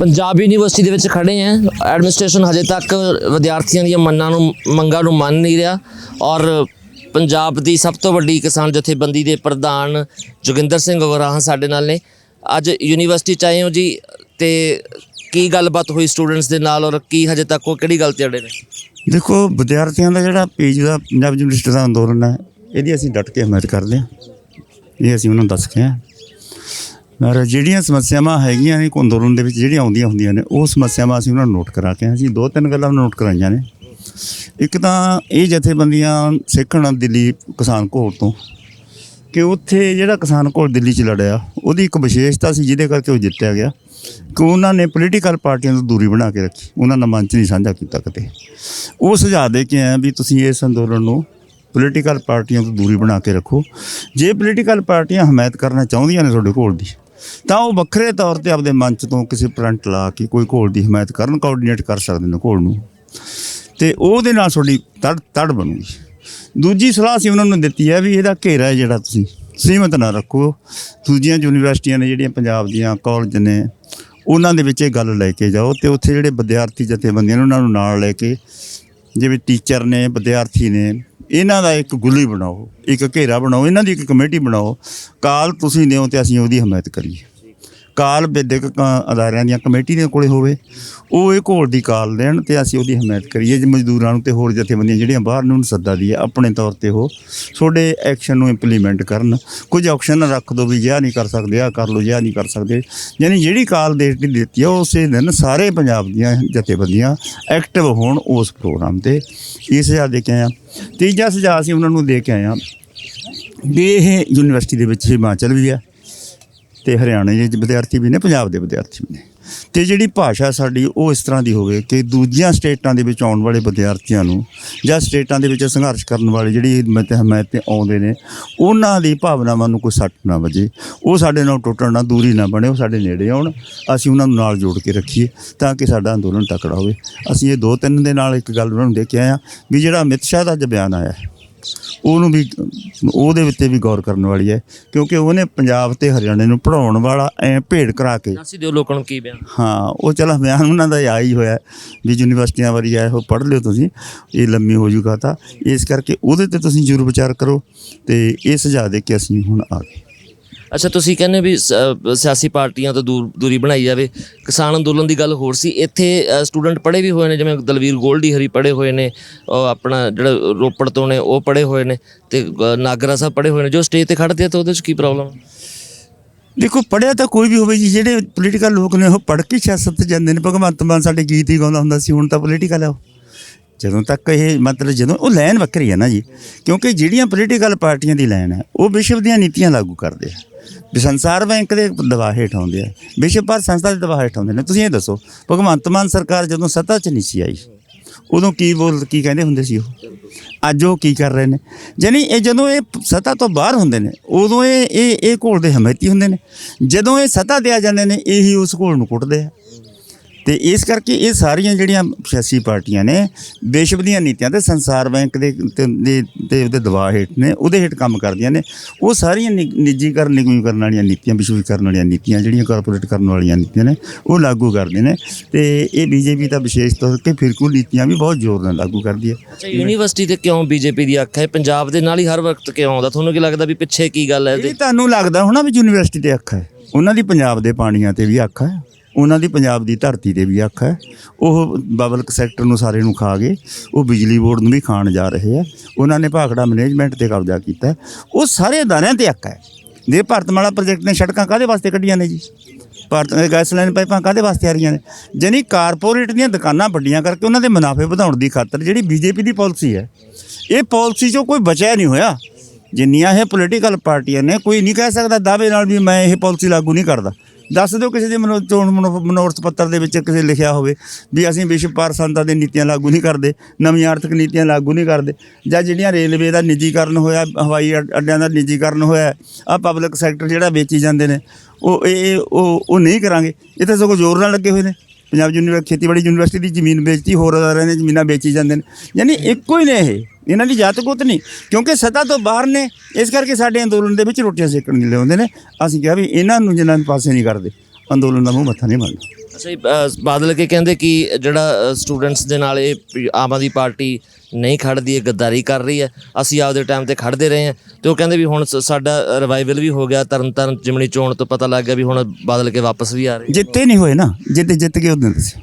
Punjab university ਦੇ ਵਿੱਚ ਖੜੇ ਹਾਂ। ਐਡਮਿਨਿਸਟ੍ਰੇਸ਼ਨ ਹਜੇ ਤੱਕ ਵਿਦਿਆਰਥੀਆਂ ਦੀਆਂ ਮੰਨਾਂ ਨੂੰ, ਮੰਗਾਂ ਨੂੰ ਮੰਨ ਨਹੀਂ ਰਿਹਾ ਔਰ ਪੰਜਾਬ ਦੀ ਸਭ ਤੋਂ ਵੱਡੀ ਕਿਸਾਨ ਜਥੇਬੰਦੀ ਦੇ ਪ੍ਰਧਾਨ ਜੋਗਿੰਦਰ ਸਿੰਘ ਉਗਰਾਹਾਂ ਸਾਡੇ ਨਾਲ ਨੇ। ਅੱਜ ਯੂਨੀਵਰਸਿਟੀ ਚ ਆਏ ਹੋ ਜੀ ਤੇ ਕੀ ਗੱਲਬਾਤ ਹੋਈ ਸਟੂਡੈਂਟਸ ਦੇ ਨਾਲ ਔਰ ਕੀ ਹਜੇ ਤੱਕ ਉਹ ਕਿਹੜੀ ਗੱਲ ਤੇ ਅੜੇ ਨੇ? ਦੇਖੋ, ਵਿਦਿਆਰਥੀਆਂ ਦਾ ਜਿਹੜਾ ਪੇਜ ਦਾ ਪੰਜਾਬ ਯੂਨੀਵਰਸਿਟੀ ਦਾ ਅੰਦੋਲਨ ਹੈ, ਇਹਦੀ ਅਸੀਂ ਡਟ ਕੇ ਹਮਾਇਤ ਕਰਦੇ ਹਾਂ। ਇਹ ਅਸੀਂ ਉਹਨਾਂ ਨੂੰ ਦੱਸ ਕੇ ਹਾਂ। ਪਰ ਜਿਹੜੀਆਂ ਸਮੱਸਿਆਵਾਂ ਹੈਗੀਆਂ ਨੇ ਅੰਦੋਲਨ ਦੇ ਵਿੱਚ ਜਿਹੜੀਆਂ ਆਉਂਦੀਆਂ ਹੁੰਦੀਆਂ ਨੇ, ਉਹ ਸਮੱਸਿਆਵਾਂ ਅਸੀਂ ਉਹਨਾਂ ਨੂੰ ਨੋਟ ਕਰਾ ਕੇ ਅਸੀਂ ਦੋ ਤਿੰਨ ਗੱਲਾਂ ਨੋਟ ਕਰਾਈਆਂ ਨੇ। ਇੱਕ ਤਾਂ ਇਹ ਜਥੇਬੰਦੀਆਂ ਸਿੱਖਣ ਦਿੱਲੀ ਕਿਸਾਨ ਘੋਲ ਤੋਂ ਕਿ ਉੱਥੇ ਜਿਹੜਾ ਕਿਸਾਨ ਘੋਲ ਦਿੱਲੀ 'ਚ ਲੜਿਆ, ਉਹਦੀ ਇੱਕ ਵਿਸ਼ੇਸ਼ਤਾ ਸੀ ਜਿਹਦੇ ਕਰਕੇ ਉਹ ਜਿੱਤਿਆ ਗਿਆ ਕਿ ਉਹਨਾਂ ਨੇ ਪੋਲੀਟੀਕਲ ਪਾਰਟੀਆਂ ਤੋਂ ਦੂਰੀ ਬਣਾ ਕੇ ਰੱਖੀ। ਉਹਨਾਂ ਨਾਲ ਮੰਚ ਨਹੀਂ ਸਾਂਝਾ ਕੀਤਾ ਕਦੇ ਉਹ ਸੁਝਾਅ ਦੇ ਕੇ ਆਏ ਵੀ ਤੁਸੀਂ ਇਸ ਅੰਦੋਲਨ ਨੂੰ ਪੋਲੀਟੀਕਲ ਪਾਰਟੀਆਂ ਤੋਂ ਦੂਰੀ ਬਣਾ ਕੇ ਰੱਖੋ। ਜੇ ਪੋਲੀਟੀਕਲ ਪਾਰਟੀਆਂ ਹਮਾਇਤ ਕਰਨਾ ਚਾਹੁੰਦੀਆਂ ਨੇ ਤੁਹਾਡੇ ਕੋਲ ਦੀ ਤਾਂ ਉਹ ਵੱਖਰੇ ਤੌਰ ਤੇ ਆਪਦੇ ਮੰਚ ਤੋਂ ਕਿਸੇ ਪ੍ਰੰਟ ਲਾ ਕੇ ਕੋਈ ਘੋਲ ਦੀ ਹਮਾਇਤ ਕਰਨ ਕੋਆਰਡੀਨੇਟ ਕਰ ਸਕਦੇ ਨੇ ਘੋਲ ਨੂੰ। ਤੇ ਉਹਦੇ ਨਾਲ ਤੁਹਾਡੀ ਤੜ ਤੜ ਬਣੂਗੀ। ਦੂਜੀ ਸਲਾਹ ਸੀ ਉਹਨਾਂ ਨੂੰ ਦਿੱਤੀ ਹੈ ਵੀ ਇਹਦਾ ਘੇਰਾ ਹੈ ਜਿਹੜਾ ਤੁਸੀਂ ਸੀਮਤ ਨਾ ਰੱਖੋ। ਦੂਜੀਆਂ ਯੂਨੀਵਰਸਿਟੀਆਂ ਨੇ ਜਿਹੜੀਆਂ ਪੰਜਾਬ ਦੀਆਂ ਕਾਲਜ ਨੇ, ਉਹਨਾਂ ਦੇ ਵਿੱਚ ਇਹ ਗੱਲ ਲੈ ਕੇ ਜਾਓ ਤੇ ਉੱਥੇ ਜਿਹੜੇ ਵਿਦਿਆਰਥੀ ਜਥੇਬੰਦੀਆਂ ਨੇ ਉਹਨਾਂ ਨੂੰ ਨਾਲ ਲੈ ਕੇ, ਜਿਵੇਂ ਟੀਚਰ ਨੇ, ਵਿਦਿਆਰਥੀ ਨੇ ਇਹਨਾਂ ਦਾ ਇੱਕ ਗੁੱਲੀ ਬਣਾਓ, ਇੱਕ ਘੇਰਾ ਬਣਾਓ, ਇਹਨਾਂ ਦੀ ਇੱਕ ਕਮੇਟੀ ਬਣਾਓ, ਕਾਲ ਤੁਸੀਂ ਦਿਓ ਤੇ ਅਸੀਂ ਉਹਦੀ ਹਮਾਇਤ ਕਰੀਏ। ਕਾਲ ਵਿਦਿਅਕ ਅਦਾਰਿਆਂ ਦੀਆਂ ਕਮੇਟੀ ਦੇ ਕੋਲੇ ਹੋਵੇ, ਉਹ ਇਹ ਘੋਲ ਦੀ ਕਾਲ ਦੇਣ ਤੇ ਅਸੀਂ ਉਹਦੀ ਹਮਾਇਤ ਕਰੀਏ ਜੇ ਮਜ਼ਦੂਰਾਂ ਨੂੰ ਤੇ ਹੋਰ ਜਥੇਬੰਦੀਆਂ ਜਿਹੜੀਆਂ ਬਾਹਰ ਨੂੰ ਸੱਦਾ ਦੀ ਹੈ ਆਪਣੇ ਤੌਰ ਤੇ ਉਹ ਤੁਹਾਡੇ ਐਕਸ਼ਨ ਨੂੰ ਇੰਪਲੀਮੈਂਟ ਕਰਨ। ਕੁਝ ਆਪਸ਼ਨ ਰੱਖ ਦੋ ਵੀ ਜਿਆ ਨਹੀਂ ਕਰ ਸਕਦੇ ਆ ਕਰ ਲਓ ਜਿਆ ਨਹੀਂ ਕਰ ਸਕਦੇ। ਯਾਨੀ ਜਿਹੜੀ ਕਾਲ ਦੇਸ਼ ਦੀ ਦਿੱਤੀ ਆ ਉਸੇ ਦਿਨ ਸਾਰੇ ਪੰਜਾਬ ਦੀਆਂ ਜਥੇਬੰਦੀਆਂ ਐਕਟਿਵ ਹੋਣ ਉਸ ਪ੍ਰੋਗਰਾਮ ਤੇ। ਇਹ ਸੁਝਾਅ ਦੇ ਕੇ ਆਇਆ ਤੀਜਾ ਸੁਝਾਅ ਅਸੀਂ ਉਹਨਾਂ ਨੂੰ ਦੇ ਕੇ ਆਇਆ ਵੀ ਇਹ ਯੂਨੀਵਰਸਿਟੀ ਦੇ ਵਿੱਚ ਹਿਮਾਚਲ ਵੀ ਆ ਤੇ ਹਰਿਆਣੇ ਦੇ ਵਿਦਿਆਰਥੀ ਵੀ ਨੇ, ਪੰਜਾਬ ਦੇ ਵਿਦਿਆਰਥੀ ਵੀ ਨੇ। ਤੇ ਜਿਹੜੀ ਭਾਸ਼ਾ ਸਾਡੀ ਉਹ ਇਸ ਤਰ੍ਹਾਂ ਦੀ ਹੋਵੇ ਕਿ ਦੂਜੀਆਂ ਸਟੇਟਾਂ ਦੇ ਵਿੱਚ ਆਉਣ ਵਾਲੇ ਵਿਦਿਆਰਥੀਆਂ ਨੂੰ ਜਾਂ ਸਟੇਟਾਂ ਦੇ ਵਿੱਚ ਸੰਘਰਸ਼ ਕਰਨ ਵਾਲੇ ਜਿਹੜੀ ਹਿੰਮਤ ਹਮਾਇਤ ਤੇ ਆਉਂਦੇ ਨੇ, ਉਹਨਾਂ ਦੀ ਭਾਵਨਾਵਾਂ ਨੂੰ ਕੋਈ ਸੱਟ ਨਾ ਵੱਜੇ। ਉਹ ਸਾਡੇ ਨਾਲ ਟੁੱਟਣ ਨਾ ਦੂਰੀ ਨਾ ਬਣੇ, ਉਹ ਸਾਡੇ ਨੇੜੇ ਆਉਣ। ਅਸੀਂ ਉਹਨਾਂ ਨੂੰ ਨਾਲ ਜੋੜ ਕੇ ਰੱਖੀਏ ਤਾਂ ਕਿ ਸਾਡਾ ਅੰਦੋਲਨ ਤਕੜਾ ਹੋਵੇ। ਅਸੀਂ ਇਹ ਦੋ ਤਿੰਨ ਦੇ ਨਾਲ ਇੱਕ ਗੱਲ ਉਹਨਾਂ ਨੂੰ ਦੇ ਕੇ ਆਏ ਹਾਂ ਵੀ ਜਿਹੜਾ ਅਮਿਤ ਸ਼ਾਹ ਦਾ ਅੱਜ ਬਿਆਨ ਆਇਆ ਉਹਨੂੰ ਵੀ ਉਹਦੇ ਉੱਤੇ ਵੀ ਗੌਰ ਕਰਨ ਵਾਲੀ ਹੈ ਕਿਉਂਕਿ ਉਹਨੇ ਪੰਜਾਬ ਤੇ ਹਰਿਆਣੇ ਨੂੰ ਪੜਾਉਣ ਵਾਲਾ ਐ ਭੇਡ ਕਰਾ ਕੇ। ਦੱਸੀ ਦਿਓ ਲੋਕਾਂ ਨੂੰ ਕੀ ਬਿਆਨ? ਹਾਂ ਉਹ ਚਲੋ ਬਿਆਨ ਉਹਨਾਂ ਦਾ ਆ ਹੀ ਹੋਇਆ ਵੀ ਯੂਨੀਵਰਸਿਟੀਆਂ ਵਾਰੀ ਆਏ ਹੋ ਪੜ੍ਹ ਲਿਓ ਤੁਸੀਂ ਇਹ ਲੰਮੀ ਹੋ ਜੂਗਾ ਤਾਂ। ਇਸ ਕਰਕੇ ਉਹਦੇ ਤੇ ਤੁਸੀਂ ਜ਼ਰੂਰ ਵਿਚਾਰ ਕਰੋ ਤੇ ਇਹ ਸੁਝਾਅ ਦੇ ਕੇ ਅਸੀਂ ਹੁਣ ਆ ਗਏ। ਅੱਛਾ ਤੁਸੀਂ ਕਹਿੰਦੇ ਵੀ ਸ- ਸਿਆਸੀ ਪਾਰਟੀਆਂ ਤੋਂ ਦੂਰ ਦੂਰੀ ਬਣਾਈ ਜਾਵੇ। ਕਿਸਾਨ ਅੰਦੋਲਨ ਦੀ ਗੱਲ ਹੋਰ ਸੀ। ਇੱਥੇ ਸਟੂਡੈਂਟ ਪੜ੍ਹੇ ਵੀ ਹੋਏ ਨੇ ਜਿਵੇਂ ਦਲਵੀਰ ਗੋਲਡੀ ਹਰੀ ਪੜ੍ਹੇ ਹੋਏ ਨੇ ਉਹ ਆਪਣਾ ਜਿਹੜਾ ਰੋਪੜ ਤੋਂ ਨੇ ਉਹ ਪੜ੍ਹੇ ਹੋਏ ਨੇ ਤੇ ਅ, ਨਾਗਰਾ ਸਾਹਿਬ ਪੜ੍ਹੇ ਹੋਏ ਨੇ। ਜੋ ਸਟੇਜ ਤੇ ਖੜਦੇ ਆ ਤਾਂ ਉਹਦੇ 'ਚ ਕੀ ਪ੍ਰੋਬਲਮ ਦੇਖੋ ਪੜਿਆ ਤਾਂ ਕੋਈ ਵੀ ਹੋਵੇ ਜੀ ਜਿਹੜੇ ਪੋਲੀਟੀਕਲ ਲੋਕ ਨੇ ਉਹ ਪੜ੍ਹ ਕੇ ਸਿਆਸਤ 'ਚ ਜਾਂਦੇ ਨੇ। ਭਗਵੰਤ ਮਾਨ ਸਾਡੇ ਗੀਤ ਹੀ ਗਾਉਂਦਾ ਹੁੰਦਾ ਸੀ ਹੁਣ ਤਾਂ ਪੋਲੀਟੀਕਲ ਹੈ ਉਹ। ਜਦੋਂ ਤੱਕ ਇਹ ਮਤਲਬ ਜਦੋਂ ਉਹ ਲਾਈਨ ਵੱਖਰੀ ਹੈ ਨਾ ਜੀ ਕਿਉਂਕਿ ਜਿਹੜੀਆਂ ਪੋਲੀਟੀਕਲ ਪਾਰਟੀਆਂ ਦੀ ਲਾਈਨ ਹੈ ਉਹ ਵਿਸ਼ਵ ਦੀਆਂ ਨੀਤੀਆਂ ਲਾਗੂ ਕਰਦੇ ਆ। ਵੀ ਸੰਸਾਰ ਬੈਂਕ ਦੇ ਦਬਾਅ ਹੇਠ ਆਉਂਦੇ ਆ। ਵਿਸ਼ਵ ਭਰ ਸੰਸਥਾ ਦੇ ਦਬਾਅ ਹੇਠ ਆਉਂਦੇ ਨੇ। ਤੁਸੀਂ ਇਹ ਦੱਸੋ, ਭਗਵੰਤ ਮਾਨ ਸਰਕਾਰ ਜਦੋਂ ਸੱਤਾ 'ਚ ਨਹੀਂ ਸੀ ਆਈ, ਉਦੋਂ ਕੀ ਬੋਲ, ਕੀ ਕਹਿੰਦੇ ਹੁੰਦੇ ਸੀ ਉਹ? ਅੱਜ ਉਹ ਕੀ ਕਰ ਰਹੇ ਨੇ? ਜਾਨੀ ਇਹ ਜਦੋਂ ਇਹ ਸਤਾ ਤੋਂ ਬਾਹਰ ਹੁੰਦੇ ਨੇ, ਉਦੋਂ ਇਹ ਇਹ ਇਹ ਘੋਲ ਦੇ ਹਮਾਇਤੀ ਹੁੰਦੇ ਨੇ। ਜਦੋਂ ਇਹ ਸੱਤਾ ਦੇ ਆ ਜਾਂਦੇ ਨੇ, ਇਹੀ ਉਸ ਘੋਲ ਨੂੰ ਕੁੱਟਦੇ ਆ। ਤੇ ਇਸ ਕਰਕੇ ਇਹ ਸਾਰੀਆਂ ਜਿਹੜੀਆਂ ਸਿਆਸੀ ਪਾਰਟੀਆਂ ਨੇ ਵਿਸ਼ਵ ਦੀਆਂ ਨੀਤੀਆਂ ਤੇ ਸੰਸਾਰ ਬੈਂਕ ਦੇ ਤੇ ਦੇ- ਤੇ ਉਹਦੇ ਦਬਾਅ ਹੇਠ ਨੇ ਉਹਦੇ ਹੇਠ ਕੰਮ ਕਰਦੀਆਂ ਨੇ। ਉਹ ਸਾਰੀਆਂ ਨਿੱਜੀਕਰਨ ਨਿਗਮੀਕਰਨ ਕਰਨ ਵਾਲੀਆਂ ਨੀਤੀਆਂ ਵਿਸ਼ਵੀਕਰਨ ਵਾਲੀਆਂ ਨੀਤੀਆਂ ਜਿਹੜੀਆਂ ਕਾਰਪੋਰੇਟ ਕਰਨ ਵਾਲੀਆਂ ਨੀਤੀਆਂ ਨੇ ਉਹ ਲਾਗੂ ਕਰਦੇ ਨੇ। ਤੇ ਇਹ ਬੀਜੇਪੀ ਤਾਂ ਵਿਸ਼ੇਸ਼ ਤੌਰ ਤੇ ਫਿਰਕੂ ਨੀਤੀਆਂ ਵੀ ਬਹੁਤ ਜ਼ੋਰ ਨਾਲ ਲਾਗੂ ਕਰਦੀ ਹੈ। ਅੱਛਾ ਯੂਨੀਵਰਸਿਟੀ ਤੇ ਕਿਉਂ ਬੀਜੇਪੀ ਦੀ ਅੱਖ ਹੈ? ਪੰਜਾਬ ਦੇ ਨਾਲ ਹੀ ਹਰ ਵਕਤ ਕਿਉਂ ਆਉਂਦਾ? ਤੁਹਾਨੂੰ ਕੀ ਲੱਗਦਾ ਵੀ ਪਿੱਛੇ ਕੀ ਗੱਲ ਹੈ ਇਹ ਤੁਹਾਨੂੰ ਲੱਗਦਾ ਹੋਣਾ ਵੀ ਯੂਨੀਵਰਸਿਟੀ ਤੇ ਅੱਖ ਹੈ? ਉਹਨਾਂ ਦੀ ਪੰਜਾਬ ਦੇ ਪਾਣੀਆਂ ਤੇ ਵੀ ਅੱਖ ਹੈ। ਉਹਨਾਂ ਦੀ ਪੰਜਾਬ ਦੀ ਧਰਤੀ ਤੇ ਵੀ ਅੱਖ ਹੈ। ਉਹ ਬਬਲਕ ਸੈਕਟਰ ਨੂੰ ਸਾਰੇ ਨੂੰ ਖਾ ਗਏ। ਉਹ ਬਿਜਲੀ ਬੋਰਡ ਨੂੰ ਵੀ ਖਾਣ ਜਾ ਰਹੇ ਆ ਉਹਨਾਂ ਨੇ ਭਾਖੜਾ ਮੈਨੇਜਮੈਂਟ ਤੇ ਕਬਜ਼ਾ ਕੀਤਾ ਉਹ ਸਾਰੇ ਅਦਾਰਿਆਂ ਤੇ ਅੱਖ ਹੈ। ਜੇ ਭਾਰਤਮਾਲਾ ਪ੍ਰੋਜੈਕਟ ਨੇ ਸੜਕਾਂ ਕਾਦੇ ਵਾਸਤੇ ਕੱਢੀਆਂ ਨੇ ਜੀ? ਭਾਰਤ ਦੇ ਗੈਸ ਲਾਈਨ ਪਾਈਪਾਂ ਕਾਦੇ ਵਾਸਤੇ ਆ ਰਹੀਆਂ ਨੇ? ਜਾਨੀ ਕਾਰਪੋਰੇਟ ਦੀਆਂ ਦੁਕਾਨਾਂ ਵੱਡੀਆਂ ਕਰਕੇ ਉਹਨਾਂ ਦੇ ਮੁਨਾਫੇ ਵਧਾਉਣ ਦੀ ਖਾਤਰ ਜਿਹੜੀ ਬੀਜੇਪੀ ਦੀ ਪਾਲਿਸੀ ਹੈ, ਇਹ ਪਾਲਿਸੀ 'ਚੋਂ ਕੋਈ ਬਚਿਆ ਨਹੀਂ ਹੋਇਆ। ਜਿੰਨੀਆਂ ਇਹ ਪੋਲੀਟੀਕਲ ਪਾਰਟੀਆਂ ਨੇ, ਕੋਈ ਨਹੀਂ ਕਹਿ ਸਕਦਾ ਦਾਅਵੇ ਨਾਲ ਵੀ ਮੈਂ ਇਹ ਪਾਲਿਸੀ ਲਾਗੂ ਨਹੀਂ ਕਰਦਾ। ਦੱਸ ਦਿਓ ਕਿਸੇ ਦੇ ਮਨੋ ਚੋਣ ਮਨੋ- ਮਨੋਰਥ ਪੱਤਰ ਦੇ ਵਿੱਚ ਕਿਸੇ ਲਿਖਿਆ ਹੋਵੇ ਵੀ ਅਸੀਂ ਵਿਸ਼ਵ ਪਾਰ ਸੰਤਾ ਦੇ ਨੀਤੀਆਂ ਲਾਗੂ ਨਹੀਂ ਕਰਦੇ, ਨਵੀਆਂ ਆਰਥਿਕ ਨੀਤੀਆਂ ਲਾਗੂ ਨਹੀਂ ਕਰਦੇ, ਜਾਂ ਜਿਹੜੀਆਂ ਰੇਲਵੇ ਦਾ ਨਿੱਜੀਕਰਨ ਹੋਇਆ, ਹਵਾਈ ਅੱਡ- ਅੱਡਿਆਂ ਦਾ ਨਿੱਜੀਕਰਨ ਹੋਇਆ ਆ ਪਬਲਿਕ ਸੈਕਟਰ ਜਿਹੜਾ ਵੇਚੀ ਜਾਂਦੇ ਨੇ, ਉਹ ਇਹ ਇਹ- ਉਹ ਉਹ ਨਹੀਂ ਕਰਾਂਗੇ। ਇਹ ਤਾਂ ਸਗੋਂ ਜ਼ੋਰ ਨਾਲ ਲੱਗੇ ਹੋਏ ਨੇ। ਪੰਜਾਬ ਯੂਨੀਵਰਸਿਟੀ ਖੇਤੀਬਾੜੀ ਯੂਨੀਵਰਸਿਟੀ ਦੀ ਜ਼ਮੀਨ ਵੇਚਤੀ, ਹੋਰ ਅਦਾਰਿਆਂ ਨੇ ਜ਼ਮੀਨਾਂ ਵੇਚੀ ਜਾਂਦੇ ਨੇ। ਯਾਨੀ ਇੱਕੋ ਹੀ ਨੇ ਇਹ। ਇਹਨਾਂ ਦੀ ਜਾਤ ਗੁੱਤ ਨਹੀਂ। ਕਿਉਂਕਿ ਸੱਤਾ ਤੋਂ ਬਾਹਰ ਨੇ ਇਸ ਕਰਕੇ ਸਾਡੇ ਅੰਦੋਲਨ ਦੇ ਵਿੱਚ ਰੋਟੀਆਂ ਸੇਕਣ ਨਹੀਂ ਲਿਆਉਂਦੇ ਨੇ। ਅਸੀਂ ਕਿਹਾ ਵੀ ਇਹਨਾਂ ਨੂੰ ਜਿਨ੍ਹਾਂ ਨੂੰ ਪਾਸੇ ਨਹੀਂ ਕਰਦੇ ਅੰਦੋਲਨ ਦਾ ਮੂੰਹ ਮੱਥਾ ਨਹੀਂ ਮੰਨਦਾ ਅੱਛਾ ਜੀ, ਅ, ਬਾਦਲ ਕੇ ਕਹਿੰਦੇ ਕਿ ਜਿਹੜਾ ਸਟੂਡੈਂਟਸ ਦੇ ਨਾਲ ਇਹ ਆਮ ਆਦਮੀ ਪਾਰਟੀ ਨਹੀਂ ਖੜਦੀ ਹੈ ਗੱਦਾਰੀ ਕਰ ਰਹੀ ਹੈ। ਅਸੀਂ ਆਪਦੇ ਟਾਈਮ ਤੇ ਖੜਦੇ ਰਹੇ ਹਾਂ। ਤੇ ਉਹ ਕਹਿੰਦੇ ਵੀ ਹੁਣ ਸ- ਸਾਡਾ ਰਿਵਾਈਵਲ ਵੀ ਹੋ ਗਿਆ ਤਰਨ ਤਾਰਨ ਜਿਮਣੀ ਚੋਣ ਤੋਂ ਪਤਾ ਲੱਗ ਗਿਆ ਵੀ ਹੁਣ ਬਾਦਲ ਕੇ ਵਾਪਸ ਵੀ ਆ ਰਹੇ। ਜਿੱਤੇ ਨਹੀਂ ਹੋਏ ਨਾ ਜਿੱਤੇ ਜਿੱਤ ਕੇ ਉਦੋਂ ਦੱਸਿਓ।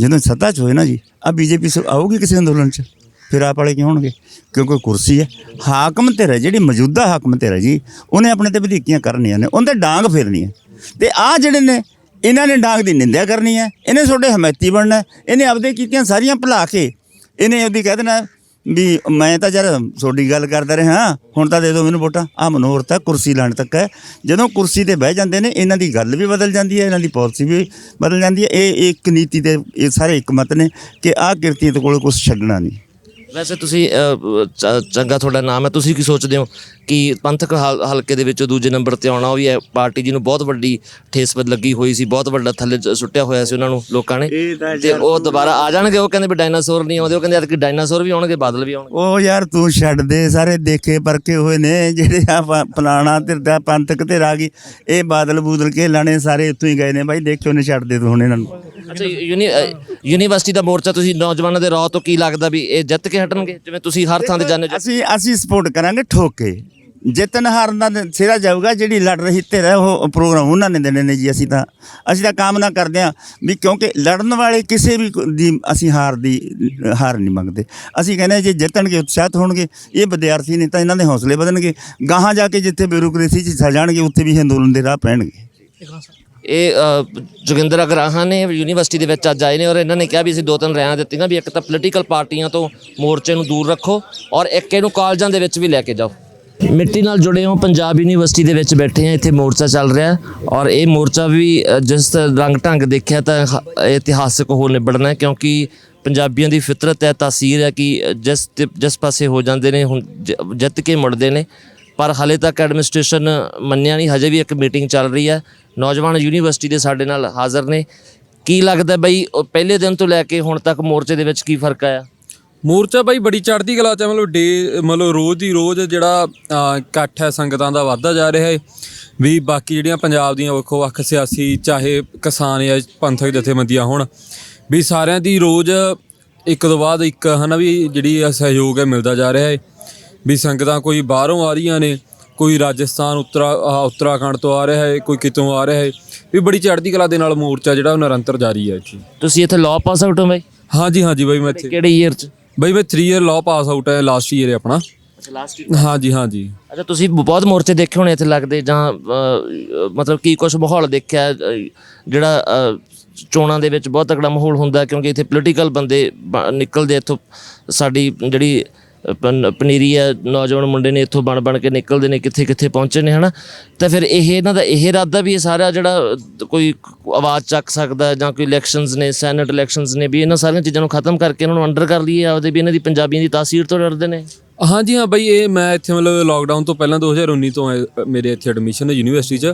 ਜਦੋਂ ਸੱਤਾ 'ਚ ਹੋਏ ਨਾ ਜੀ ਆ ਬੀਜੇਪੀ ਆਊਗੀ ਕਿਸੇ ਅੰਦੋਲਨ 'ਚ? ਫਿਰ ਆਪ ਵਾਲੇ ਕੀ ਹੋਣਗੇ? ਕਿਉਂਕਿ ਕੁਰਸੀ ਹੈ। ਹਾਕਮ ਧਿਰ ਹੈ ਜਿਹੜੀ ਮੌਜੂਦਾ ਹਾਕਮ ਧਿਰ ਹੈ ਜੀ, ਉਹਨੇ ਆਪਣੇ ਤੇ ਵਧੀਕੀਆਂ ਕਰਨੀਆਂ ਨੇ। ਉਹਦੇ ਡਾਂਗ ਫੇਰਨੀ ਹੈ। ਤੇ ਆ ਜਿਹੜੇ ਨੇ, ਇਹਨਾਂ ਨੇ ਡਾਂਗ ਦੀ ਨਿੰਦਿਆ ਕਰਨੀ ਹੈ। ਇਹਨੇ ਤੁਹਾਡੇ ਹਮਾਇਤੀ ਬਣਨਾ ਇਹਨੇ ਆਪਦੇ ਕੀਤੀਆਂ ਸਾਰੀਆਂ ਭੁਲਾ ਕੇ ਇਹਨੇ ਉਹਦੀ ਕਹਿ ਦੇਣਾ ਵੀ ਮੈਂ ਤਾਂ ਯਾਰ ਤੁਹਾਡੀ ਗੱਲ ਕਰਦਾ ਰਿਹਾ। ਹੁਣ ਤਾਂ ਦੇ ਦਿਓ ਮੈਨੂੰ ਵੋਟਾਂ। ਆ ਮਨੋਹਰ ਤਾਂ ਕੁਰਸੀ ਲੈਣ ਤੱਕ ਹੈ। ਜਦੋਂ ਕੁਰਸੀ ਤੇ ਬਹਿ ਜਾਂਦੇ ਨੇ, ਇਹਨਾਂ ਦੀ ਗੱਲ ਵੀ ਬਦਲ ਜਾਂਦੀ ਹੈ, ਇਹਨਾਂ ਦੀ ਪਾਲਿਸੀ ਵੀ ਬਦਲ ਜਾਂਦੀ ਹੈ। ਇਹ ਇੱਕ ਨੀਤੀ ਦੇ ਇਹ ਸਾਰੇ ਇੱਕ ਮਤ ਨੇ ਕਿ ਆਹ ਕਿਰਤੀਆਂ ਦੇ ਕੋਲ ਕੁਝ ਛੱਡਣਾ ਨਹੀਂ। ਵੈਸੇ ਤੁਸੀਂ ਅ, ਚ- ਚੰਗਾ ਤੁਹਾਡਾ ਨਾਮ ਹੈ ਤੁਸੀਂ ਕੀ ਸੋਚਦੇ ਹੋ? ਕਿ ਪੰਥਕ ਹਲ- ਹਲਕੇ ਦੇ ਵਿੱਚੋਂ ਦੂਜੇ ਨੰਬਰ ਤੇ ਆਉਣਾ ਉਹ ਵੀ ਪਾਰਟੀ ਜੀ ਨੂੰ ਬਹੁਤ ਵੱਡੀ ਠੇਸ ਲੱਗੀ ਹੋਈ ਸੀ ਬਹੁਤ ਵੱਡਾ ਥੱਲੇ ਸੁੱਟਿਆ ਹੋਇਆ ਸੀ ਉਹਨਾਂ ਨੂੰ ਲੋਕਾਂ ਨੇ। ਤਾਂ ਉਹ ਦੁਬਾਰਾ ਆ ਜਾਣਗੇ ਉਹ ਕਹਿੰਦੇ ਵੀ ਡਾਇਨਾਸੌਰ ਨਹੀਂ ਆਉਂਦੇ ਉਹ ਕਹਿੰਦੇ ਕਿ ਡਾਇਨਾਸੌਰ ਵੀ ਆਉਣਗੇ ਬਾਦਲ ਵੀ ਆਉਣਗੇ। ਉਹ ਯਾਰ ਤੂੰ ਛੱਡ ਦੇ ਸਾਰੇ ਦੇਖੇ ਪਰਕੇ ਹੋਏ ਨੇ ਜਿਹੜੇ ਆ ਫਲਾਣਾ ਤੇ ਦਾ ਪੰਥਕ ਤੇ ਗਈ ਇਹ ਬਾਦਲ ਬੂਦਲ ਕੇ ਲਾਣੇ ਸਾਰੇ ਇੱਥੋਂ ਹੀ ਗਏ ਨੇ ਬਾਈ ਦੇਖਿਓ ਨੇ ਛੱਡ ਦੇ ਤੂੰ ਹੁਣ ਇਹਨਾਂ ਨੂੰ। ਅੱਛਾ ਯੂਨੀ ਅ, ਯੂਨੀਵਰਸਿਟੀ ਦਾ ਮੋਰਚਾ ਤੁਸੀਂ ਨੌਜਵਾਨਾਂ ਦੇ ਰਾਹ ਤੋਂ ਕੀ ਲੱਗਦਾ ਵੀ ਇਹ ਜਿੱਤ ਕੇ ਹਟਣਗੇ? ਜਿਵੇਂ ਤੁਸੀਂ ਹਰ ਥਾਂ ਤੇ ਜਾਂਦੇ ਅਸੀਂ ਅਸੀਂ ਸਪੋਰਟ ਕਰਾਂਗੇ ਠੋਕ। ਜਿੱਤਨ ਹਾਰਨ ਦਾ ਸਿਰਾ ਜਾਊਗਾ, ਜਿਹੜੀ ਲੜ ਰਹੀ ਧਿਰ ਉਹ ਪ੍ਰੋਗਰਾਮ ਉਹਨਾਂ ਨੇ ਦੇਣੇ ਨੇ ਜੀ, ਅਸੀਂ ਤਾਂ ਅਸੀਂ ਤਾਂ ਕਾਮਨਾ ਕਰਦੇ ਹਾਂ ਵੀ ਕਿਉਂਕਿ ਲੜਨ ਵਾਲੇ ਕਿਸੇ ਵੀ ਦੀ ਅਸੀਂ ਹਾਰ ਦੀ, ਹਾਰ ਨਹੀਂ ਮੰਗਦੇ। ਅਸੀਂ ਕਹਿੰਦੇ ਜੇ ਜਿੱਤਣਗੇ, ਉਤਸ਼ਾਹਤ ਹੋਣਗੇ, ਇਹ ਵਿਦਿਆਰਥੀ ਨੇ ਤਾਂ ਇਹਨਾਂ ਦੇ ਹੌਸਲੇ ਵਧਣਗੇ। ਗਾਹਾਂ ਜਾ ਕੇ ਜਿੱਥੇ ਬਿਊਰੋਕ੍ਰੇਸੀ 'ਚ ਸਾ ਜਾਣਗੇ ਉੱਥੇ ਵੀ ਇਹ ਅੰਦੋਲਨ ਦੇ ਰਾਹ ਪੈਣਗੇ। ਇਹ ਜੋਗਿੰਦਰ ਅਗਰਾਹਾਂ ਨੇ ਯੂਨੀਵਰਸਿਟੀ ਦੇ ਵਿੱਚ ਅੱਜ ਆਏ ਨੇ ਔਰ ਇਹਨਾਂ ਨੇ ਕਿਹਾ ਵੀ ਅਸੀਂ ਦੋ ਤਿੰਨ ਰਾਇਆਂ ਦਿੱਤੀਆਂ ਵੀ ਇੱਕ ਤਾਂ ਪੋਲੀਟੀਕਲ ਪਾਰਟੀਆਂ ਤੋਂ ਮੋਰਚੇ ਨੂੰ ਦੂਰ ਰੱਖੋ ਔਰ ਇੱਕ ਇਹਨੂੰ ਕਾਲਜਾਂ ਦੇ ਵਿੱਚ ਵੀ ਲੈ ਕੇ ਜਾਓ। ਮਿੱਟੀ ਨਾਲ ਜੁੜੇ ਹੋ, ਪੰਜਾਬ ਯੂਨੀਵਰਸਿਟੀ ਦੇ ਵਿੱਚ ਬੈਠੇ ਹਾਂ, ਇੱਥੇ ਮੋਰਚਾ ਚੱਲ ਰਿਹਾ ਔਰ ਇਹ ਮੋਰਚਾ ਵੀ ਜਿਸ ਰੰਗ ਢੰਗ ਦੇਖਿਆ ਤਾਂ ਹ- ਇਤਿਹਾਸਕ ਹੋ ਨਿਬੜਨਾ ਕਿਉਂਕਿ ਪੰਜਾਬੀਆਂ ਦੀ ਫਿਤਰਤ ਹੈ, ਤਾਸੀਰ ਹੈ ਕਿ ਜਿਸ ਤੇ- ਜਿਸ ਪਾਸੇ ਹੋ ਜਾਂਦੇ ਨੇ, ਹੁਣ ਜ- ਜਿੱਤ ਕੇ ਮੁੜਦੇ ਨੇ। ਪਰ ਹਾਲੇ ਤੱਕ ਐਡਮਿਨਿਸਟ੍ਰੇਸ਼ਨ ਮੰਨਿਆ ਨਹੀਂ, ਹਜੇ ਵੀ ਇੱਕ ਮੀਟਿੰਗ ਚੱਲ ਰਹੀ ਹੈ। ਨੌਜਵਾਨ ਯੂਨੀਵਰਸਿਟੀ ਦੇ ਸਾਡੇ ਨਾਲ ਹਾਜ਼ਰ ਨੇ। ਕੀ ਲੱਗਦਾ ਬਈ ਪਹਿਲੇ ਦਿਨ ਤੋਂ ਲੈ ਕੇ ਹੁਣ ਤੱਕ ਮੋਰਚੇ ਦੇ ਵਿੱਚ ਕੀ ਫ਼ਰਕ ਆਇਆ? ਮੋਰਚਾ ਬਾਈ ਬੜੀ ਚੜ੍ਹਦੀ ਕਲਾ ਚ ਹੈ, ਮਤਲਬ ਡੇ ਮਤਲਬ ਰੋਜ਼ ਦੀ ਰੋਜ਼ ਜਿਹੜਾ ਇਕੱਠ ਹੈ ਸੰਗਤਾਂ ਦਾ ਵੱਧਦਾ ਜਾ ਰਿਹਾ ਹੈ ਵੀ ਬਾਕੀ ਜਿਹੜੀਆਂ ਪੰਜਾਬ ਦੀਆਂ ਵੱਖੋ ਵੱਖ ਸਿਆਸੀ ਚਾਹੇ ਕਿਸਾਨ ਜਾਂ ਪੰਥਕ ਜਥੇਬੰਦੀਆਂ ਹੋਣ ਵੀ ਸਾਰਿਆਂ ਦੀ ਰੋਜ਼ ਇੱਕ ਤੋਂ ਬਾਅਦ ਇੱਕ ਹਨਾ ਵੀ ਜਿਹੜੀ ਇਹ ਸਹਿਯੋਗ ਹੈ ਮਿਲਦਾ ਜਾ ਰਿਹਾ ਹੈ ਵੀ ਸੰਗਤਾਂ ਕੋਈ ਬਾਹਰੋਂ ਆ ਰਹੀਆਂ ਨੇ ਕੋਈ ਰਾਜਸਥਾਨ ਉੱਤਰਾ ਉੱਤਰਾਖੰਡ ਤੋਂ ਆ ਰਿਹਾ ਹੈ ਕੋਈ ਕਿਤੋਂ ਆ ਰਿਹਾ ਹੈ ਵੀ ਬੜੀ ਚੜ੍ਹਦੀ ਕਲਾ ਦੇ ਨਾਲ ਮੋਰਚਾ ਜਿਹੜਾ ਉਹ ਨਿਰੰਤਰ ਜਾਰੀ ਹੈ ਇੱਥੇ। ਤੁਸੀਂ ਇੱਥੇ ਲਾਅ ਪਾਸ ਆਊਟ ਹੋ ਬਈ? ਹਾਂਜੀ ਹਾਂਜੀ ਬਾਈ ਮੈਂ ਇੱਥੇ ਕਿਹੜੇ ਈਅਰ ਚ? ਬਾਈ ਮੈਂ 3 ਇਅਰ ਲਾਅ ਪਾਸ ਆਊਟ ਹੈ ਲਾਸਟ ਈਅਰ ਹੈ ਆਪਣਾ। ਅੱਛਾ ਲਾਸਟ ਹਾਂਜੀ ਹਾਂਜੀ। ਅੱਛਾ ਤੁਸੀਂ ਬਹੁਤ ਮੋਰਚੇ ਦੇਖੇ ਹੋਣੇ ਇੱਥੇ ਲੱਗਦੇ ਜਾਂ ਅ, ਮਤਲਬ ਕੀ ਕੁਝ ਮਾਹੌਲ ਦੇਖਿਆ ਅ, ਜਿਹੜਾ ਅ, ਚੋਣਾਂ ਦੇ ਵਿੱਚ ਬਹੁਤ ਤਕੜਾ ਮਾਹੌਲ ਹੁੰਦਾ ਕਿਉਂਕਿ ਇੱਥੇ ਪੋਲੀਟੀਕਲ ਬੰਦੇ ਬ- ਨਿਕਲਦੇ ਇੱਥੋਂ ਸਾਡੀ ਜਿਹੜੀ ਪਨ- ਪਨੀਰੀ ਆ ਨੌਜਵਾਨ ਮੁੰਡੇ ਨੇ ਇੱਥੋਂ ਬਣ ਬਣ ਕੇ ਨਿਕਲਦੇ ਨੇ ਕਿੱਥੇ ਕਿੱਥੇ ਪਹੁੰਚੇ ਨੇ ਹਨਾ? ਤਾਂ ਫਿਰ ਇਹ ਇਹਨਾਂ ਦਾ ਇਹ ਇਰਾਦਾ ਵੀ ਇਹ ਸਾਰਾ ਜਿਹੜਾ ਅ, ਕੋਈ ਆਵਾਜ਼ ਚੱਕ ਸਕਦਾ ਹੈ ਜਾਂ ਕੋਈ ਇਲੈਕਸ਼ਨਸ ਨੇ ਸੈਨੇਟ ਇਲੈਕਸ਼ਨਸ ਨੇ ਵੀ ਇਹਨਾਂ ਸਾਰੀਆਂ ਚੀਜ਼ਾਂ ਨੂੰ ਖਤਮ ਕਰਕੇ ਇਹਨਾਂ ਨੂੰ ਅੰਡਰ ਕਰ ਲਈਏ ਆਪਦੇ ਵੀ ਇਹਨਾਂ ਦੀ ਪੰਜਾਬੀਆਂ ਦੀ ਤਾਸੀਰ ਤੋਂ ਡਰਦੇ ਨੇ? ਹਾਂਜੀ ਹਾਂ ਬਾਈ ਇਹ ਮੈਂ ਇੱਥੇ ਮਤਲਬ ਲਾਕਡਾਊਨ ਤੋਂ ਪਹਿਲਾਂ 2019 ਤੋਂ ਹੈ, ਅ, ਮੇਰੇ ਇੱਥੇ ਐਡਮਿਸ਼ਨ ਹੈ ਯੂਨੀਵਰਸਿਟੀ 'ਚ।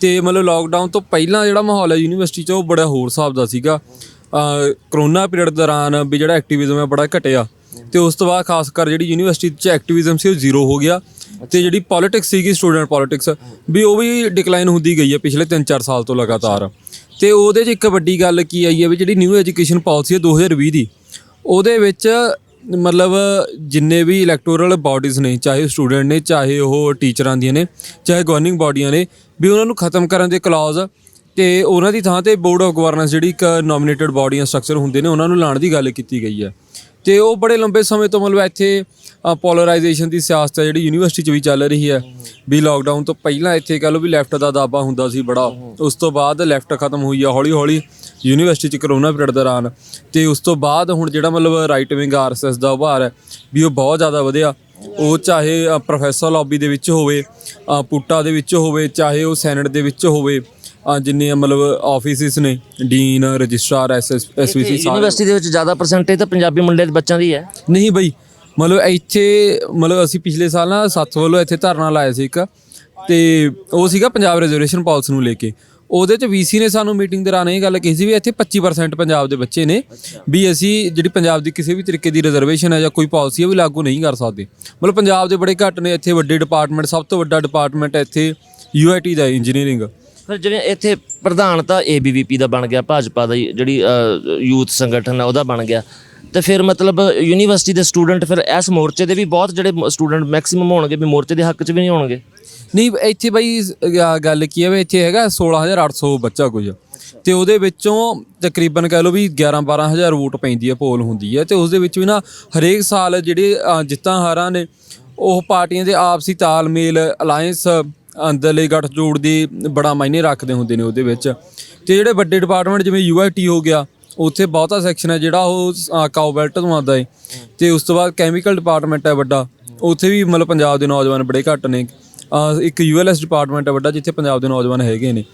ਤੇ ਮਤਲਬ ਲਾਕਡਾਊਨ ਤੋਂ ਪਹਿਲਾਂ ਜਿਹੜਾ ਮਾਹੌਲ ਹੈ ਯੂਨੀਵਰਸਿਟੀ 'ਚ ਉਹ ਬੜਾ ਹੋਰ ਹਿਸਾਬ ਦਾ ਸੀਗਾ। ਅ, ਕਰੋਨਾ ਪੀਰੀਅਡ ਦੌਰਾਨ ਵੀ ਜਿਹੜਾ ਐਕਟਿਵਿਜ਼ਮ ਹੈ ਬੜਾ ਘਟਿਆ। ਤੇ ਉਸ ਤੋਂ ਬਾਅਦ ਖਾਸ ਕਰ ਜਿਹੜੀ ਯੂਨੀਵਰਸਿਟੀ 'ਚ ਐਕਟਿਵਿਜ਼ਮ ਸੀ ਉਹ ਜ਼ੀਰੋ ਹੋ ਗਿਆ। ਤੇ ਜਿਹੜੀ ਪੋਲਿਟਿਕਸ ਸੀਗੀ ਸਟੂਡੈਂਟ ਪੋਲਿਟਿਕਸ ਵੀ ਉਹ ਵੀ ਡਿਕਲਾਈਨ ਹੁੰਦੀ ਗਈ ਹੈ ਪਿਛਲੇ 3-4 ਸਾਲ ਤੋਂ ਲਗਾਤਾਰ। ਤੇ ਉਹਦੇ 'ਚ ਇੱਕ ਵੱਡੀ ਗੱਲ ਕੀ ਆਈ ਹੈ ਵੀ ਜਿਹੜੀ ਨਿਊ ਐਜੂਕੇਸ਼ਨ ਪਾਲਿਸੀ ਹੈ 2020 ਦੀ, ਉਹਦੇ ਵਿੱਚ ਮਤਲਬ ਜਿੰਨੇ ਵੀ ਇਲੈਕਟੋਰਲ ਬਾਡੀਜ਼ ਨੇ, ਚਾਹੇ ਸਟੂਡੈਂਟ ਨੇ, ਚਾਹੇ ਉਹ ਟੀਚਰਾਂ ਦੀਆਂ ਨੇ, ਚਾਹੇ ਗਵਰਨਿੰਗ ਬਾਡੀਆਂ ਨੇ, ਵੀ ਉਹਨਾਂ ਨੂੰ ਖਤਮ ਕਰਨ ਦੇ ਕਲੌਜ਼ ਤੇ ਉਹਨਾਂ ਦੀ ਥਾਂ ਤੇ ਬੋਰਡ ਆਫ ਗਵਰਨੈਂਸ ਜਿਹੜੀ ਇੱਕ ਨੋਮੀਨੇਟਡ ਬਾਡੀਆਂ ਸਟਰਕਚਰ ਹੁੰਦੇ ਨੇ, ਉਹਨਾਂ ਨੂੰ ਲਾਉਣ ਦੀ ਗੱਲ ਕੀਤੀ ਗਈ ਹੈ। ਤੇ ਉਹ ਬੜੇ ਲੰਬੇ ਸਮੇਂ ਤੋਂ ਮਤਲਬ ਇੱਥੇ ਪੋਲਰਾਈਜੇਸ਼ਨ ਦੀ ਸਿਆਸਤ ਹੈ, ਜਿਹੜੀ ਯੂਨੀਵਰਸਿਟੀ 'ਚ ਵੀ ਚੱਲ ਰਹੀ ਹੈ। ਵੀ ਲਾਕਡਾਊਨ ਤੋਂ ਪਹਿਲਾਂ ਇੱਥੇ ਕਹ ਲਓ ਵੀ ਲੈਫਟ ਦਾ ਦਾਬਾ ਹੁੰਦਾ ਸੀ ਬੜਾ। ਉਸ ਤੋਂ ਬਾਅਦ ਲੈਫਟ ਖਤਮ ਹੋਈ ਆ ਹੌਲੀ ਹੌਲੀ ਯੂਨੀਵਰਸਿਟੀ 'ਚ ਕਰੋਨਾ ਪੀਰੀਅਡ ਦੌਰਾਨ। ਤੇ ਉਸ ਤੋਂ ਬਾਅਦ ਹੁਣ ਜਿਹੜਾ ਮਤਲਬ ਰਾਈਟ ਵਿੰਗ ਆਰਐਸਐਸ ਦਾ ਉਭਾਰ ਹੈ, ਵੀ ਉਹ ਬਹੁਤ ਜ਼ਿਆਦਾ ਵਧਿਆ। ਉਹ ਚਾਹੇ ਪ੍ਰੋਫੈਸਰ ਲੌਬੀ ਦੇ ਵਿੱਚ ਹੋਵੇ ਪੁੱਟਾ ਦੇ ਵਿੱਚ ਹੋਵੇ, ਚਾਹੇ ਉਹ ਸੈਨੇਟ ਦੇ ਵਿੱਚ ਹੋਵੇ ਅ, ਜਿੰਨੇ ਮਤਲਬ ਆਫਿਸਿਸ ਨੇ ਡੀਨ ਰਜਿਸਟਰਾਰ ਐਸਐਸ ਐਸਵੀਸੀ ਸਾਰੇ। ਯੂਨੀਵਰਸਿਟੀ ਦੇ ਵਿੱਚ ਜ਼ਿਆਦਾ ਪਰਸੈਂਟੇਜ ਤਾਂ ਪੰਜਾਬੀ ਮੁੰਡੇ ਦੇ ਬੱਚਿਆਂ ਦੀ ਹੈ। ਨਹੀਂ ਬਈ ਮਤਲਬ ਇੱਥੇ ਮਤਲਬ ਅਸੀਂ ਪਿਛਲੇ ਸਾਲ ਨਾ ਸੱਤ ਵੱਲੋਂ ਇੱਥੇ ਧਰਨਾ ਲਾਇਆ ਸੀ ਇੱਕ ਤੇ ਉਹ ਸੀਗਾ ਪੰਜਾਬ ਰਿਜ਼ਰਵੇਸ਼ਨ ਪਾਲਿਸੀ ਨੂੰ ਲੈ ਕੇ। ਉਹਦੇ ਚ ਵੀਸੀ ਨੇ ਸਾਨੂੰ ਮੀਟਿੰਗ ਦੌਰਾਨ ਇਹ ਗੱਲ ਕਹੀ ਸੀ ਵੀ ਇੱਥੇ 25% ਪੰਜਾਬ ਦੇ ਬੱਚੇ ਨੇ ਵੀ ਅਸੀਂ ਜਿਹੜੀ ਪੰਜਾਬ ਦੀ ਕਿਸੇ ਵੀ ਤਰੀਕੇ ਦੀ ਰਿਜ਼ਰਵੇਸ਼ਨ ਹੈ ਜਾਂ ਕੋਈ ਪਾਲਿਸੀ ਹੈ ਵੀ ਲਾਗੂ ਨਹੀਂ ਕਰ ਸਕਦੇ। ਮਤਲਬ ਪੰਜਾਬ ਦੇ ਬੜੇ ਘੱਟ ਨੇ ਇੱਥੇ ਵੱਡੇ ਡਿਪਾਰਟਮੈਂਟ ਸਭ ਤੋਂ ਵੱਡਾ ਡਿਪਾਰਟਮੈਂਟ ਇੱਥੇ ਯੂਆਈਟੀ ਦਾ ਇੰਜੀਨੀਅਰਿੰਗ ਫਿਰ ਜਿਵੇਂ ਇੱਥੇ ਪ੍ਰਧਾਨ ਤਾਂ ਏਬੀਵੀਪੀ ਦਾ ਬਣ ਗਿਆ ਭਾਜਪਾ ਦਾ ਹੀ, ਜਿਹੜੀ ਯੂਥ ਸੰਗਠਨ ਹੈ ਉਹਦਾ ਬਣ ਗਿਆ। ਤੇ ਫਿਰ ਮਤਲਬ ਯੂਨੀਵਰਸਿਟੀ ਦੇ ਸਟੂਡੈਂਟ ਫਿਰ ਇਸ ਮੋਰਚੇ ਦੇ ਵੀ ਬਹੁਤ ਜਿਹੜੇ ਸਟੂਡੈਂਟ ਮੈਕਸਿਮਮ ਹੋਣਗੇ ਵੀ ਮੋਰਚੇ ਦੇ ਹੱਕ 'ਚ ਵੀ ਨਹੀਂ ਹੋਣਗੇ। ਨਹੀਂ ਇੱਥੇ ਬਾਈ ਅਹ ਗੱਲ ਕੀ ਹੈ ਵੀ ਇੱਥੇ ਹੈਗਾ 16800 ਬੱਚਾ ਕੁਝ। ਤੇ ਉਹਦੇ ਵਿੱਚੋਂ ਤਕਰੀਬਨ ਕਹਿ ਲਓ ਵੀ 11 12000 ਵੋਟ ਪੈਂਦੀ ਹੈ ਪੋਲ ਹੁੰਦੀ ਹੈ ਤੇ ਉਸ ਦੇ ਵਿੱਚ ਵੀ ਨਾ ਹਰੇਕ ਸਾਲ ਜਿਹੜੇ ਅਹ, ਜਿੱਤਾਂ ਹਾਰਾਂ ਨੇ ਉਹ ਪਾਰਟੀਆਂ ਦੇ ਆਪਸੀ ਤਾਲਮੇਲ ਅਲਾਈਅੰਸ ਅੰਦਰਲੇ ਗੱਠਜੋੜ ਦੀ ਬੜਾ ਮਾਇਨੇ ਰੱਖਦੇ ਹੁੰਦੇ ਨੇ ਉਹਦੇ ਵਿੱਚ। ਤੇ ਜਿਹੜੇ ਵੱਡੇ ਡਿਪਾਰਟਮੈਂਟ ਜਿਵੇਂ ਯੂਆਈਟੀ ਹੋ ਗਿਆ ਉੱਥੇ ਬਹੁਤਾ ਸੈਕਸ਼ਨ ਹੈ ਜਿਹੜਾ ਉਹ ਅਹ, ਕਾਓ ਬੈਲਟ ਤੋਂ ਆਉਂਦਾ ਹੈ ਤੇ ਉਸ ਤੋਂ ਬਾਅਦ ਕੈਮੀਕਲ ਡਿਪਾਰਟਮੈਂਟ ਹੈ ਵੱਡਾ। ਉੱਥੇ ਵੀ ਮਤਲਬ ਪੰਜਾਬ ਦੇ ਨੌਜਵਾਨ ਬੜੇ ਘੱਟ ਨੇ। ਅਹ ਇੱਕ ਯੂਐਲਐਸ ਡਿਪਾਰਟਮੈਂਟ ਹੈ ਵੱਡਾ ਜਿੱਥੇ ਪੰਜਾਬ ਦੇ ਨੌਜਵਾਨ ਹੈਗੇ ਨੇ।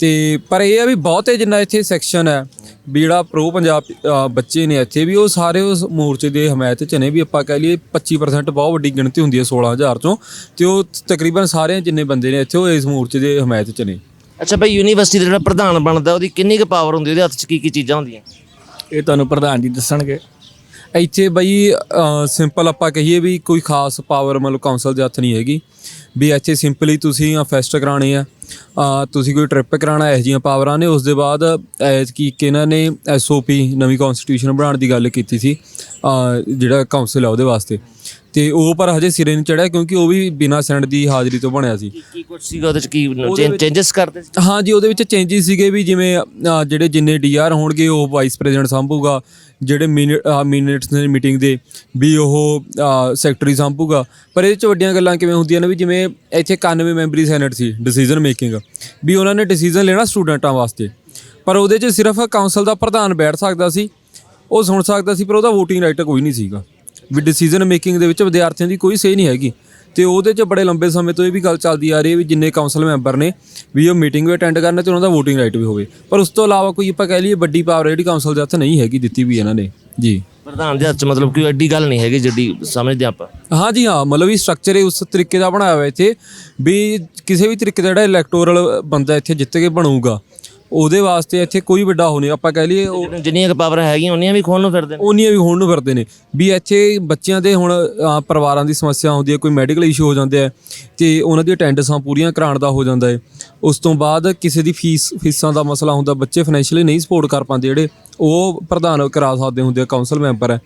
ਤੇ ਪਰ ਇਹ ਆ ਵੀ ਬਹੁਤੇ ਜਿੰਨਾ ਇੱਥੇ ਸੈਕਸ਼ਨ ਹੈ ਵੀ ਜਿਹੜਾ ਪ੍ਰੋ ਪੰਜਾਬ ਬੱਚੇ ਨੇ ਇੱਥੇ ਵੀ ਉਹ ਸਾਰੇ ਉਸ ਮੋਰਚੇ ਦੇ ਹਮਾਇਤ ਚ ਨੇ ਵੀ ਆਪਾਂ ਕਹਿ ਲਈਏ 25% ਬਹੁਤ ਵੱਡੀ ਗਿਣਤੀ ਹੁੰਦੀ ਹੈ 16000 ਚੋਂ ਤੇ ਉਹ ਤਕਰੀਬਨ ਸਾਰੇ ਜਿੰਨੇ ਬੰਦੇ ਨੇ ਇੱਥੇ ਉਹ ਇਸ ਮੋਰਚੇ ਦੇ ਹਮਾਇਤ ਚ ਨੇ। ਅੱਛਾ ਭਾਈ ਯੂਨੀਵਰਸਿਟੀ ਦਾ ਜਿਹੜਾ ਪ੍ਰਧਾਨ ਬਣਦਾ ਉਹਦੀ ਕਿੰਨੀ ਕੁ ਪਾਵਰ ਹੁੰਦੀ ਉਹਦੇ ਹੱਥ 'ਚ ਕੀ ਕੀ ਚੀਜ਼ਾਂ ਹੁੰਦੀਆਂ? ਇਹ ਤੁਹਾਨੂੰ ਪ੍ਰਧਾਨ ਜੀ ਦੱਸਣਗੇ। ਇੱਥੇ ਬਈ ਸਿੰਪਲ ਆਪਾਂ ਕਹੀਏ ਵੀ ਕੋਈ ਖਾਸ ਪਾਵਰ ਮਤਲਬ ਕਾਉਂਸਲ ਦੇ ਹੱਥ ਨਹੀਂ ਹੈਗੀ। ਵੀ ਇੱਥੇ ਸਿੰਪਲੀ ਤੁਸੀਂ ਫੈਸਟ ਕਰਾਣੇ ਆ। ਅਹ ਤੁਸੀਂ ਕੋਈ ਟ੍ਰਿਪ ਕਰਾਣਾ ਇਹ ਜੀਆਂ ਪਾਵਰਾਂ ਨੇ। ਉਸ ਦੇ ਬਾਅਦ ਐਤਕੀ ਇੱਕ ਇਹਨਾਂ ਨੇ ਐਸਓਪੀ ਨਵੀਂ ਕਨਸਟੀਟਿਊਸ਼ਨ ਬਣਾਉਣ ਦੀ ਗੱਲ ਕੀਤੀ ਸੀ ਅਹ ਜਿਹੜਾ ਕਾਉਂਸਲ ਆ ਉਹਦੇ ਵਾਸਤੇ। ਤੇ ਉਹ ਪਰ ਹਜੇ ਸਿਰੇ ਨਹੀਂ ਚੜਿਆ ਕਿਉਂਕਿ ਉਹ ਵੀ ਬਿਨਾਂ ਸੈਨੇਟ ਦੀ ਹਾਜ਼ਰੀ ਤੋਂ ਬਣਿਆ ਸੀ। ਕੀ ਕੁਝ ਸੀਗਾ ਉਹਦੇ 'ਚ? ਕੀ ਚੇਂਜਸ ਕਰਦੇ ਸੀ? ਹਾਂ ਜੀ ਉਹਦੇ ਵਿੱਚ ਚੇਂਜਸ ਸੀਗੇ ਵੀ ਜਿਵੇਂ ਜਿਹੜੇ ਜਿੰਨੇ ਡੀਆਰ ਹੋਣਗੇ ਉਹ ਵਾਈਸ ਪ੍ਰੈਜ਼ੀਡੈਂਟ ਸੰਭੂਗਾ। ਜਿਹੜੇ ਮਿਨਿਟਸ ਨੇ ਮੀਟਿੰਗ ਦੇ, ਵੀ ਉਹ ਸੈਕਟਰੀ ਸੰਭੂਗਾ। ਪਰ ਇਹਦੇ ਚ ਵੱਡੀਆਂ ਗੱਲਾਂ ਕਿਵੇਂ ਹੁੰਦੀਆਂ ਨੇ ਵੀ ਜਿਵੇਂ ਇੱਥੇ 91 ਮੈਂਬਰੀ ਸੈਨੇਟ ਸੀ ਡਿਸੀਜਨ ਮੇਕਿੰਗ ਵੀ ਉਹਨਾਂ ਨੇ ਡਿਸੀਜਨ ਲੈਣਾ ਸਟੂਡੈਂਟਾਂ ਵਾਸਤੇ। ਪਰ ਉਹਦੇ ਚ ਸਿਰਫ ਕਾਉਂਸਲ ਦਾ ਪ੍ਰਧਾਨ ਬੈਠ ਸਕਦਾ ਸੀ, ਉਹ ਸੁਣ ਸਕਦਾ ਸੀ, ਪਰ ਉਹਦਾ VOTING ਰਾਈਟ ਕੋਈ ਨਹੀਂ ਸੀਗਾ। ਵੀ ਡਿਸੀਜਨ ਮੇਕਿੰਗ ਦੇ ਵਿੱਚ ਵਿਦਿਆਰਥੀਆਂ ਦੀ ਕੋਈ ਸਹੀ ਨਹੀਂ ਹੈਗੀ। ਤੇ ਉਹਦੇ 'ਚ ਬੜੇ ਲੰਬੇ ਸਮੇਂ ਤੋਂ ਇਹ ਵੀ ਗੱਲ ਚੱਲਦੀ ਆ ਰਹੀ ਹੈ ਵੀ ਜਿੰਨੇ ਕਾਉਂਸਲ ਮੈਂਬਰ ਨੇ ਵੀ ਉਹ ਮੀਟਿੰਗ ਵੀ ਅਟੈਂਡ ਕਰਨ ਤੇ ਉਹਨਾਂ ਦਾ VOTING ਰਾਈਟ ਵੀ ਹੋਵੇ। ਪਰ ਉਸ ਤੋਂ ਇਲਾਵਾ ਕੋਈ ਆਪਾਂ ਕਹਿ ਲਈਏ ਵੱਡੀ ਪਾਵਰ ਜਿਹੜੀ ਕਾਉਂਸਲ ਦੇ ਹੱਥ ਨਹੀਂ ਹੈਗੀ ਦਿੱਤੀ ਵੀ ਇਹਨਾਂ ਨੇ। ਜੀ। ਪ੍ਰਧਾਨ ਦੇ ਹੱਥ 'ਚ ਮਤਲਬ ਕੋਈ ਐਡੀ ਗੱਲ ਨਹੀਂ ਹੈਗੀ ਜਿੱਡੀ ਸਮਝਦੇ ਆਪਾਂ। ਹਾਂ ਜੀ ਹਾਂ ਮਤਲਬ ਇਹ ਸਟਰਕਚਰ ਹੀ ਉਸ ਤਰੀਕੇ ਦਾ ਬਣਾਇਆ ਹੋਇਆ ਇੱਥੇ ਵੀ ਕਿਸੇ ਵੀ ਤਰੀਕੇ ਦਾ ਜਿਹੜਾ ਇਲੈਕਟੋਰਲ ਬੰਦਾ ਇੱਥੇ ਜਿੱਤ ਕੇ ਬਣੂਗਾ। ਉਹਦੇ ਵਾਸਤੇ ਇੱਥੇ ਕੋਈ ਵੱਡਾ ਹੋ ਨਹੀਂ ਆਪਾਂ ਕਹਿ ਲਈਏ ਉਹ ਜਿੰਨੀਆਂ ਕੁ ਪਾਵਰਾਂ ਹੈਗੀਆਂ ਉਹਨੀਆਂ ਵੀ ਖੋਣ ਨੂੰ ਫਿਰਦੇ ਨੇ। ਉਹਨੀਆਂ ਵੀ ਹੋਣ ਨੂੰ ਫਿਰਦੇ ਨੇ। ਵੀ ਇੱਥੇ ਬੱਚਿਆਂ ਦੇ ਹੁਣ ਪਰਿਵਾਰਾਂ ਦੀ ਸਮੱਸਿਆ ਹੁੰਦੀ ਹੈ ਕੋਈ ਮੈਡੀਕਲ ਇਸ਼ੂ ਹੋ ਜਾਂਦੇ ਆ ਤੇ ਉਹਨਾਂ ਦੀ ਅਟੈਂਡੈਂਸਾਂ ਪੂਰੀਆਂ ਕਰਾਉਣ ਦਾ ਹੋ ਜਾਂਦਾ ਹੈ। ਉਸ ਤੋਂ ਬਾਅਦ ਕਿਸੇ ਦੀ ਫੀਸ ਫੀਸਾਂ ਦਾ ਮਸਲਾ ਹੁੰਦਾ ਬੱਚੇ ਫਾਈਨੈਂਸ਼ੀਅਲੀ ਨਹੀਂ ਸਪੋਰਟ ਕਰ ਪਾਉਂਦੇ ਜਿਹੜੇ ਉਹ ਪ੍ਰਧਾਨ ਕਰਾ ਸਕਦੇ ਹੁੰਦੇ ਆ ਕਾਉਂਸਲ ਮੈਂਬਰ ਹੈ।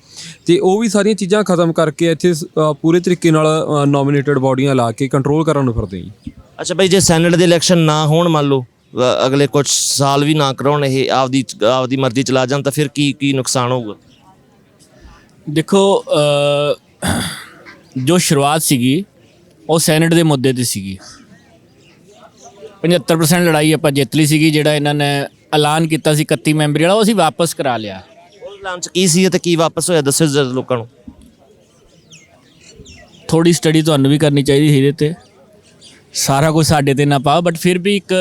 ਤੇ ਉਹ ਵੀ ਸਾਰੀਆਂ ਚੀਜ਼ਾਂ ਖਤਮ ਕਰਕੇ ਇੱਥੇ ਸ- ਅ, ਪੂਰੇ ਤਰੀਕੇ ਨਾਲ ਨੋਮੀਨੇਟਡ ਬਾਡੀਆਂ ਲਾ ਕੇ ਕੰਟਰੋਲ ਕਰਨ ਨੂੰ ਫਿਰਦੇ ਜੀ। ਅੱਛਾ ਭਾਈ ਜੇ ਸੈਨੇਟ ਦੇ ਇਲੈਕਸ਼ਨ ਨਾ ਹੋਣ ਮੰਨ ਲਓ ਅਗਲੇ ਕੁਝ ਸਾਲ ਵੀ ਨਾ ਕਰਾਉਣ ਇਹ ਆਪਦੀ ਆਪਦੀ ਮਰਜ਼ੀ ਚਲਾ ਜਾਣ ਤਾਂ ਫਿਰ ਕੀ ਕੀ ਨੁਕਸਾਨ ਹੋਊਗਾ? ਦੇਖੋ ਜੋ ਸ਼ੁਰੂਆਤ ਸੀਗੀ ਉਹ ਸੈਨੇਟ ਦੇ ਮੁੱਦੇ ਤੇ ਸੀਗੀ। 75% ਲੜਾਈ ਆਪਾਂ ਜਿੱਤ ਲਈ ਸੀਗੀ ਜਿਹੜਾ ਇਹਨਾਂ ਨੇ ਐਲਾਨ ਕੀਤਾ ਸੀ 31 ਮੈਂਬਰੀ ਵਾਲਾ ਉਹ ਅਸੀਂ ਵਾਪਸ ਕਰਾ ਲਿਆ। ਉਹ ਲਾਂਚ ਕੀ ਸੀ ਤੇ ਕੀ ਵਾਪਸ ਹੋਇਆ? ਦੱਸੋ ਜ਼ਰਾ ਲੋਕਾਂ ਨੂੰ। ਥੋੜੀ ਸਟੱਡੀ ਤੁਹਾਨੂੰ ਵੀ ਕਰਨੀ ਚਾਹੀਦੀ ਸੀ ਇਹਦੇ ਤੇ। ਸਾਰਾ ਕੁਝ ਸਾਡੇ ਤੇ ਨਾ ਪਾਓ ਬਟ ਫਿਰ ਵੀ ਇੱਕ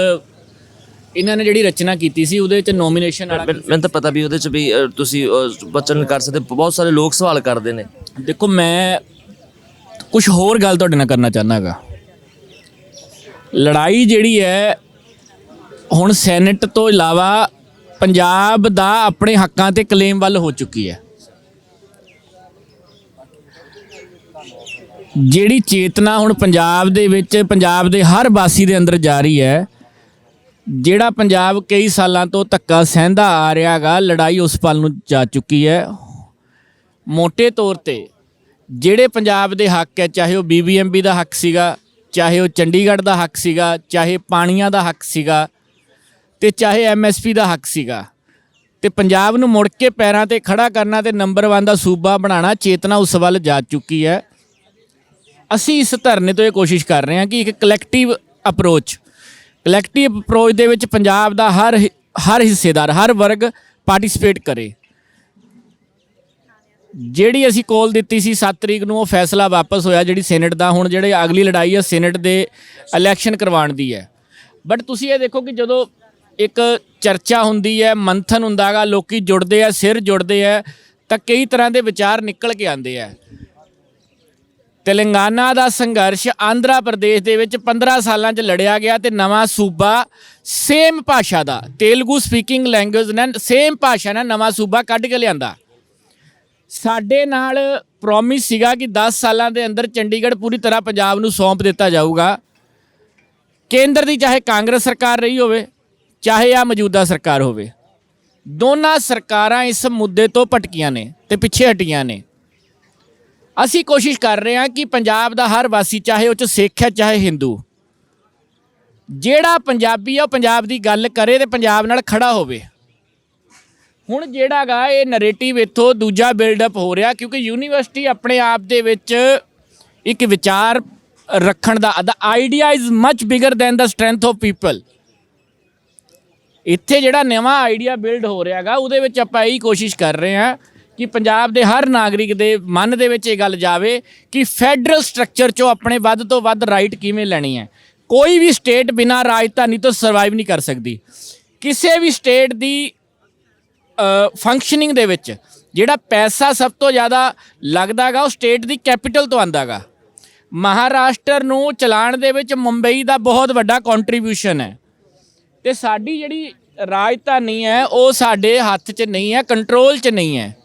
ਇਹਨਾਂ ਨੇ ਜਿਹੜੀ ਰਚਨਾ ਕੀਤੀ ਸੀ ਉਹਦੇ ਵਿੱਚ ਨੋਮੀਨੇਸ਼ਨ ਵਾਲਾ ਮੈਨੂੰ ਤਾਂ ਪਤਾ ਵੀ ਉਹਦੇ ਚ ਵੀ ਅ, ਤੁਸੀਂ ਬਚਨ ਕਰ ਸਕਦੇ ਬਹੁਤ ਸਾਰੇ ਲੋਕ ਸਵਾਲ ਕਰਦੇ ਨੇ। ਦੇਖੋ ਮੈਂ ਕੁਝ ਹੋਰ ਗੱਲ ਤੁਹਾਡੇ ਨਾਲ ਕਰਨਾ ਚਾਹੁੰਦਾ ਹੈਗਾ ਲੜਾਈ ਜਿਹੜੀ ਹੈ ਹੁਣ ਸੈਨੇਟ ਤੋਂ ਇਲਾਵਾ ਪੰਜਾਬ ਦਾ ਆਪਣੇ ਹੱਕਾਂ ਤੇ ਕਲੇਮ ਵੱਲ ਹੋ ਚੁੱਕੀ ਹੈ। ਜਿਹੜੀ ਚੇਤਨਾ ਹੁਣ ਪੰਜਾਬ ਦੇ ਵਿੱਚ ਪੰਜਾਬ ਦੇ ਹਰ ਵਾਸੀ ਦੇ ਅੰਦਰ ਜਾ ਰਹੀ ਹੈ ਜਿਹੜਾ ਪੰਜਾਬ ਕਈ ਸਾਲਾਂ ਤੋਂ ਧੱਕਾ ਸਹਿੰਦਾ ਆ ਰਿਹਾਗਾ, ਲੜਾਈ ਉਸ ਪਲ ਨੂੰ ਜਾ ਚੁੱਕੀ ਹੈ। ਮੋٹے ਤੌਰ ਤੇ ਜਿਹੜੇ ਪੰਜਾਬ ਦੇ ਹੱਕ ਹੈ, ਚਾਹੇ ਉਹ ਬੀਬੀਐਮਬੀ ਦਾ ਹੱਕ ਸੀਗਾ, ਚਾਹੇ ਉਹ ਚੰਡੀਗੜ੍ਹ ਦਾ ਹੱਕ ਸੀਗਾ, ਚਾਹੇ ਪਾਣੀਆਂ ਦਾ ਹੱਕ ਸੀਗਾ ਤੇ ਚਾਹੇ ਐਮਐਸਪੀ ਦਾ ਹੱਕ ਸੀਗਾ, ਤੇ ਪੰਜਾਬ ਨੂੰ ਮੁੜ ਕੇ ਪੈਰਾਂ ਤੇ ਖੜਾ ਕਰਨਾ ਤੇ ਨੰਬਰ 1 ਦਾ ਸੂਬਾ ਬਣਾਉਣਾ ਚੇਤਨਾ ਉਸ ਵੱਲ ਜਾ ਚੁੱਕੀ ਹੈ। ਅਸੀਂ ਇਸ ਧਰਨੇ ਤੋਂ ਇਹ ਕੋਸ਼ਿਸ਼ ਕਰ ਰਹੇ ਹਾਂ ਕਿ ਇੱਕ ਕਲੈਕਟਿਵ ਅਪਰੋਚ ਕਲੈਕਟਿਵ ਅਪਰੋਚ ਦੇ ਵਿੱਚ ਪੰਜਾਬ ਦਾ ਹਰ ਹਿ- ਹਰ ਹਿੱਸੇਦਾਰ, ਹਰ ਵਰਗ ਪਾਰਟਿਸਿਪੇਟ ਕਰੇ। ਜਿਹੜੀ ਅਸੀਂ ਕੋਲ ਦਿੱਤੀ ਸੀ 7 ਤਰੀਕ ਨੂੰ, ਉਹ ਫੈਸਲਾ ਵਾਪਸ ਹੋਇਆ ਜਿਹੜੀ ਸੈਨੇਟ ਦਾ। ਹੁਣ ਜਿਹੜੇ ਅਗਲੀ ਲੜਾਈ ਹੈ ਸੈਨੇਟ ਦੇ ਇਲੈਕਸ਼ਨ ਕਰਵਾਉਣ ਦੀ ਹੈ। ਬਟ ਤੁਸੀਂ ਇਹ ਦੇਖੋ ਕਿ ਜਦੋਂ ਇੱਕ ਚਰਚਾ ਹੁੰਦੀ ਹੈ, ਮੰਥਨ ਹੁੰਦਾਗਾ ਲੋਕੀ ਜੁੜਦੇ ਆ, ਸਿਰ ਜੁੜਦੇ ਆ, ਤਾਂ ਕਈ ਤਰ੍ਹਾਂ ਦੇ ਵਿਚਾਰ ਨਿਕਲ ਕੇ ਆਉਂਦੇ ਆ। ਤੇਲੰਗਾਨਾ ਦਾ ਸੰਘਰਸ਼ ਆਂਧਰਾ ਪ੍ਰਦੇਸ਼ ਦੇ ਵਿੱਚ 15 ਸਾਲਾਂ 'ਚ ਲੜਿਆ ਗਿਆ ਤੇ ਨਵਾਂ ਸੂਬਾ ਸੇਮ ਭਾਸ਼ਾ ਦਾ, ਤੇਲਗੂ ਸਪੀਕਿੰਗ ਲੈਂਗੁਏਜ ਨੇ ਸੇਮ ਭਾਸ਼ਾ ਨਾਲ ਨਵਾਂ ਸੂਬਾ ਕੱਢ ਕੇ ਲਿਆਂਦਾ। ਸਾਡੇ ਨਾਲ ਪ੍ਰੋਮਿਸ ਸੀਗਾ ਕਿ 10 ਸਾਲਾਂ ਦੇ ਅੰਦਰ ਚੰਡੀਗੜ੍ਹ ਪੂਰੀ ਤਰ੍ਹਾਂ ਪੰਜਾਬ ਨੂੰ ਸੌਂਪ ਦਿੱਤਾ ਜਾਊਗਾ। ਕੇਂਦਰ ਦੀ ਚਾਹੇ ਕਾਂਗਰਸ ਸਰਕਾਰ ਰਹੀ ਹੋਵੇ, ਚਾਹੇ ਆ ਮੌਜੂਦਾ ਸਰਕਾਰ ਹੋਵੇ, ਦੋਨਾਂ ਸਰਕਾਰਾਂ ਇਸ ਮੁੱਦੇ ਤੋਂ ਭਟਕੀਆਂ ਨੇ ਤੇ ਪਿੱਛੇ ਹਟੀਆਂ ਨੇ। ਅਸੀਂ ਕੋਸ਼ਿਸ਼ ਕਰ ਰਹੇ ਹਾਂ ਕਿ ਪੰਜਾਬ ਦਾ ਹਰ ਵਾਸੀ, ਚਾਹੇ ਉਹ ਚ ਸਿੱਖ ਹੈ, ਚਾਹੇ ਹਿੰਦੂ, ਜਿਹੜਾ ਪੰਜਾਬੀ ਆ, ਉਹ ਪੰਜਾਬ ਦੀ ਗੱਲ ਕਰੇ ਤੇ ਪੰਜਾਬ ਨਾਲ ਖੜਾ ਹੋਵੇ। ਹੁਣ ਜਿਹੜਾਗਾ ਇਹ ਨੈਰੇਟਿਵ ਇੱਥੋਂ ਦੂਜਾ ਬਿਲਡਅਪ ਹੋ ਰਿਹਾ, ਕਿਉਂਕਿ ਯੂਨੀਵਰਸਿਟੀ ਆਪਣੇ ਆਪ ਦੇ ਵਿੱਚ ਇੱਕ ਵਿਚਾਰ ਰੱਖਣ ਦਾ ਦਾ idea is much bigger than the strength of people ਇੱਥੇ ਜਿਹੜਾ ਨਵਾਂ ਆਈਡੀਆ ਬਿਲਡ ਹੋ ਰਿਹਾਗਾ ਉਹਦੇ ਵਿੱਚ ਆਪਾਂ ਇਹੀ ਕੋਸ਼ਿਸ਼ ਕਰ ਰਹੇ ਹਾਂ ਕਿ ਪੰਜਾਬ ਦੇ ਹਰ ਨਾਗਰਿਕ ਦੇ ਮਨ ਦੇ ਵਿੱਚ ਇਹ ਗੱਲ ਜਾਵੇ ਕਿ ਫੈਡਰਲ ਸਟਰਕਚਰ 'ਚੋਂ ਆਪਣੇ ਵੱਧ ਤੋਂ ਵੱਧ ਰਾਈਟ ਕਿਵੇਂ ਲੈਣੀ ਹੈ। ਕੋਈ ਵੀ ਸਟੇਟ ਬਿਨਾਂ ਰਾਜਧਾਨੀ ਤੋਂ ਸਰਵਾਈਵ ਨਹੀਂ ਕਰ ਸਕਦੀ। ਕਿਸੇ ਵੀ ਸਟੇਟ ਦੀ ਫੰਕਸ਼ਨਿੰਗ ਦੇ ਵਿੱਚ ਜਿਹੜਾ ਪੈਸਾ ਸਭ ਤੋਂ ਜ਼ਿਆਦਾ ਲੱਗਦਾਗਾ ਉਹ ਸਟੇਟ ਦੀ ਕੈਪੀਟਲ ਤੋਂ ਆਂਦਾਗਾ ਮਹਾਰਾਸ਼ਟਰ ਨੂੰ ਚਲਾਉਣ ਦੇ ਵਿੱਚ ਮੁੰਬਈ ਦਾ ਬਹੁਤ ਵੱਡਾ ਕੰਟਰੀਬਿਊਸ਼ਨ ਹੈ। ਤੇ ਸਾਡੀ ਜਿਹੜੀ ਰਾਜਧਾਨੀ ਹੈ, ਉਹ ਸਾਡੇ ਹੱਥ 'ਚ ਨਹੀਂ ਹੈ ਕੰਟਰੋਲ 'ਚ ਨਹੀਂ ਹੈ।